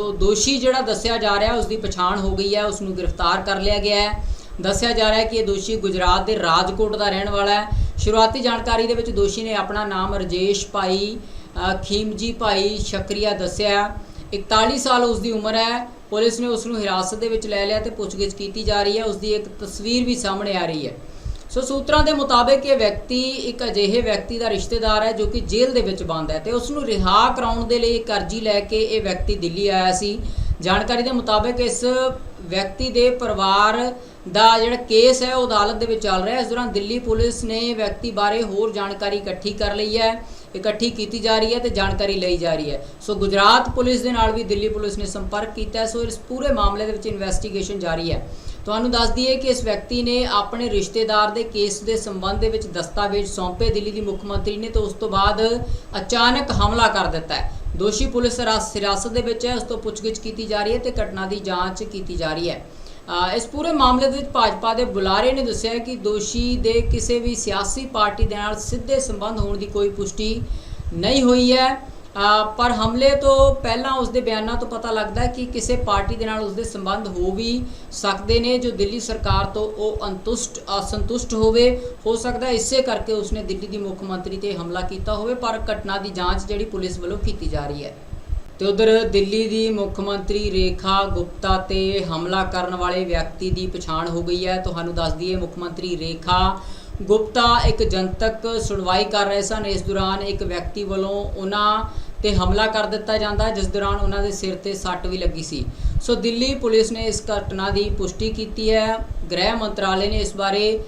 ਤੋ ਦੋਸ਼ੀ ਜਿਹੜਾ ਦੱਸਿਆ ਜਾ ਰਿਹਾ ਉਸ ਦੀ ਪਛਾਣ ਹੋ ਗਈ ਹੈ ਉਸ ਨੂੰ ਗ੍ਰਿਫਤਾਰ ਕਰ ਲਿਆ ਗਿਆ ਹੈ। ਦੱਸਿਆ ਜਾ ਰਿਹਾ ਹੈ ਕਿ ਇਹ ਦੋਸ਼ੀ ਗੁਜਰਾਤ ਦੇ ਰਾਜਕੋਟ ਦਾ ਰਹਿਣ ਵਾਲਾ ਹੈ। ਸ਼ੁਰੂਆਤੀ ਜਾਣਕਾਰੀ ਦੇ ਵਿੱਚ ਦੋਸ਼ੀ ਨੇ ਆਪਣਾ ਨਾਮ ਰਜੇਸ਼ ਭਾਈ ਖੀਮਜੀ ਭਾਈ ਸ਼ਕਰੀਆ ਦੱਸਿਆ 41 ਸਾਲ ਉਸ ਦੀ ਉਮਰ ਹੈ। ਪੁਲਿਸ ਨੇ ਉਸ ਨੂੰ ਹਿਰਾਸਤ ਦੇ ਵਿੱਚ ਲੈ ਲਿਆ ਤੇ ਪੁੱਛਗਿੱਛ ਕੀਤੀ ਜਾ ਰਹੀ ਹੈ। ਉਸ ਦੀ ਇੱਕ ਤਸਵੀਰ ਵੀ ਸਾਹਮਣੇ ਆ ਰਹੀ ਹੈ। ਸੋ ਸੂਤਰਾਂ ਦੇ ਮੁਤਾਬਕ ਇਹ ਵਿਅਕਤੀ ਇੱਕ ਅਜਿਹੇ ਵਿਅਕਤੀ ਦਾ ਰਿਸ਼ਤੇਦਾਰ ਹੈ ਜੋ ਕਿ ਜੇਲ੍ਹ ਦੇ ਵਿੱਚ ਬੰਦ ਹੈ ਤੇ ਉਸ ਨੂੰ ਰਿਹਾ ਕਰਾਉਣ ਦੇ ਲਈ ਇੱਕ ਅਰਜੀ ਲੈ ਕੇ ਇਹ ਵਿਅਕਤੀ ਦਿੱਲੀ ਆਇਆ ਸੀ। ਜਾਣਕਾਰੀ ਦੇ ਮੁਤਾਬਕ ਇਸ ਵਿਅਕਤੀ ਦੇ ਪਰਿਵਾਰ ਦਾ ਜਿਹੜਾ ਕੇਸ ਹੈ, ਉਹ ਅਦਾਲਤ ਦੇ ਵਿੱਚ ਚੱਲ ਰਿਹਾ ਹੈ। ਇਸ ਦੌਰਾਨ ਦਿੱਲੀ ਪੁਲਿਸ ਨੇ ਵਿਅਕਤੀ ਬਾਰੇ ਹੋਰ ਜਾਣਕਾਰੀ ਇਕੱਠੀ ਕਰ ਲਈ ਹੈ, ਇਕੱਠੀ ਕੀਤੀ ਜਾ ਰਹੀ ਹੈ ਤੇ ਜਾਣਕਾਰੀ ਲਈ ਜਾ ਰਹੀ ਹੈ। ਸੋ ਗੁਜਰਾਤ ਪੁਲਿਸ ਦੇ ਨਾਲ ਵੀ ਦਿੱਲੀ ਪੁਲਿਸ ਨੇ ਸੰਪਰਕ ਕੀਤਾ ਸੋ ਇਸ ਪੂਰੇ ਮਾਮਲੇ ਦੇ ਵਿੱਚ ਇਨਵੈਸਟੀਗੇਸ਼ਨ ਜਾਰੀ ਹੈ। ਤੁਹਾਨੂੰ ਦੱਸ ਦਈਏ ਕਿ ਇਸ ਵਿਅਕਤੀ ਨੇ ਆਪਣੇ ਰਿਸ਼ਤੇਦਾਰ ਦੇ ਕੇਸ ਦੇ ਸੰਬੰਧ ਦੇ ਵਿੱਚ ਦਸਤਾਵੇਜ਼ ਸੌਂਪੇ। ਦਿੱਲੀ ਦੀ ਮੁੱਖ ਮੰਤਰੀ ਨੇ ਤੇ ਉਸ ਤੋਂ ਬਾਅਦ ਅਚਾਨਕ ਹਮਲਾ ਕਰ ਦਿੱਤਾ ਹੈ। ਦੋਸ਼ੀ ਪੁਲਿਸ ਹਿਰਾਸ- ਹਿਰਾਸਤ ਦੇ ਵਿੱਚ ਹੈ। ਉਸ ਤੋਂ ਪੁੱਛਗਿੱਛ ਕੀਤੀ ਜਾ ਰਹੀ ਹੈ ਤੇ ਘਟਨਾ ਦੀ ਜਾਂਚ ਕੀਤੀ ਜਾ ਰਹੀ ਹੈ। ਇਸ ਪੂਰੇ ਮਾਮਲੇ ਦੇ ਵਿੱਚ ਭਾਜਪਾ ਦੇ ਬੁਲਾਰੇ ਨੇ ਦੱਸਿਆ ਕਿ ਦੋਸ਼ੀ ਦੇ ਕਿਸੇ ਵੀ ਸਿਆਸੀ ਪਾਰਟੀ ਦੇ ਨਾਲ ਸਿੱਧੇ ਸੰਬੰਧ ਹੋਣ ਦੀ ਕੋਈ ਪੁਸ਼ਟੀ ਨਹੀਂ ਹੋਈ ਹੈ। ਪਰ ਹਮਲੇ ਤੋਂ ਪਹਿਲਾਂ ਉਸ ਦੇ ਬਿਆਨਾਂ ਤੋਂ ਪਤਾ ਲੱਗਦਾ ਕਿ ਕਿਸੇ ਪਾਰਟੀ ਦੇ ਨਾਲ ਉਸ ਦੇ ਸੰਬੰਧ ਹੋ ਵੀ ਸਕਦੇ ਨੇ, ਜੋ ਦਿੱਲੀ ਸਰਕਾਰ ਤੋਂ ਉਹ ਅੰਤੁਸ਼ਟ, ਅਸੰਤੁਸ਼ਟ ਹੋਵੇ। ਹੋ ਸਕਦਾ ਇਸੇ ਕਰਕੇ ਉਸਨੇ ਦਿੱਲੀ ਦੀ ਮੁੱਖ ਮੰਤਰੀ ਤੇ ਹਮਲਾ ਕੀਤਾ ਹੋਵੇ, ਪਰ ਘਟਨਾ ਦੀ ਜਾਂਚ ਜਿਹੜੀ ਪੁਲਿਸ ਵੱਲੋਂ ਕੀਤੀ ਜਾ ਰਹੀ ਹੈ। ਤੇ ਉਧਰ ਦਿੱਲੀ ਦੀ ਮੁੱਖ ਮੰਤਰੀ ਰੇਖਾ ਗੁਪਤਾ ਤੇ ਹਮਲਾ ਕਰਨ ਵਾਲੇ ਵਿਅਕਤੀ ਦੀ ਪਛਾਣ ਹੋ ਗਈ ਹੈ। ਤੁਹਾਨੂੰ ਦੱਸ ਦਈਏ, ਮੁੱਖ ਮੰਤਰੀ ਰੇਖਾ ਗੁਪਤਾ ਇੱਕ ਜਨਤਕ ਸੁਣਵਾਈ ਕਰ ਰਹੇ ਸਨ। ਇਸ ਦੌਰਾਨ ਇੱਕ ਵਿਅਕਤੀ ਵੱਲੋਂ ਉਹਨਾਂ ਤੇ ਹਮਲਾ ਕਰ ਦਿੱਤਾ ਜਾਂਦਾ, ਜਿਸ ਦੌਰਾਨ ਉਹਨਾਂ ਦੇ ਸਿਰ ਤੇ ਸੱਟ ਵੀ ਲੱਗੀ ਸੀ। ਸੋ ਦਿੱਲੀ ਪੁਲਿਸ ਨੇ ਇਸ ਘਟਨਾ ਦੀ ਪੁਸ਼ਟੀ ਕੀਤੀ ਹੈ। ਗ੍ਰਹਿ ਮੰਤਰਾਲੇ ਨੇ ਇਸ ਬਾਰੇ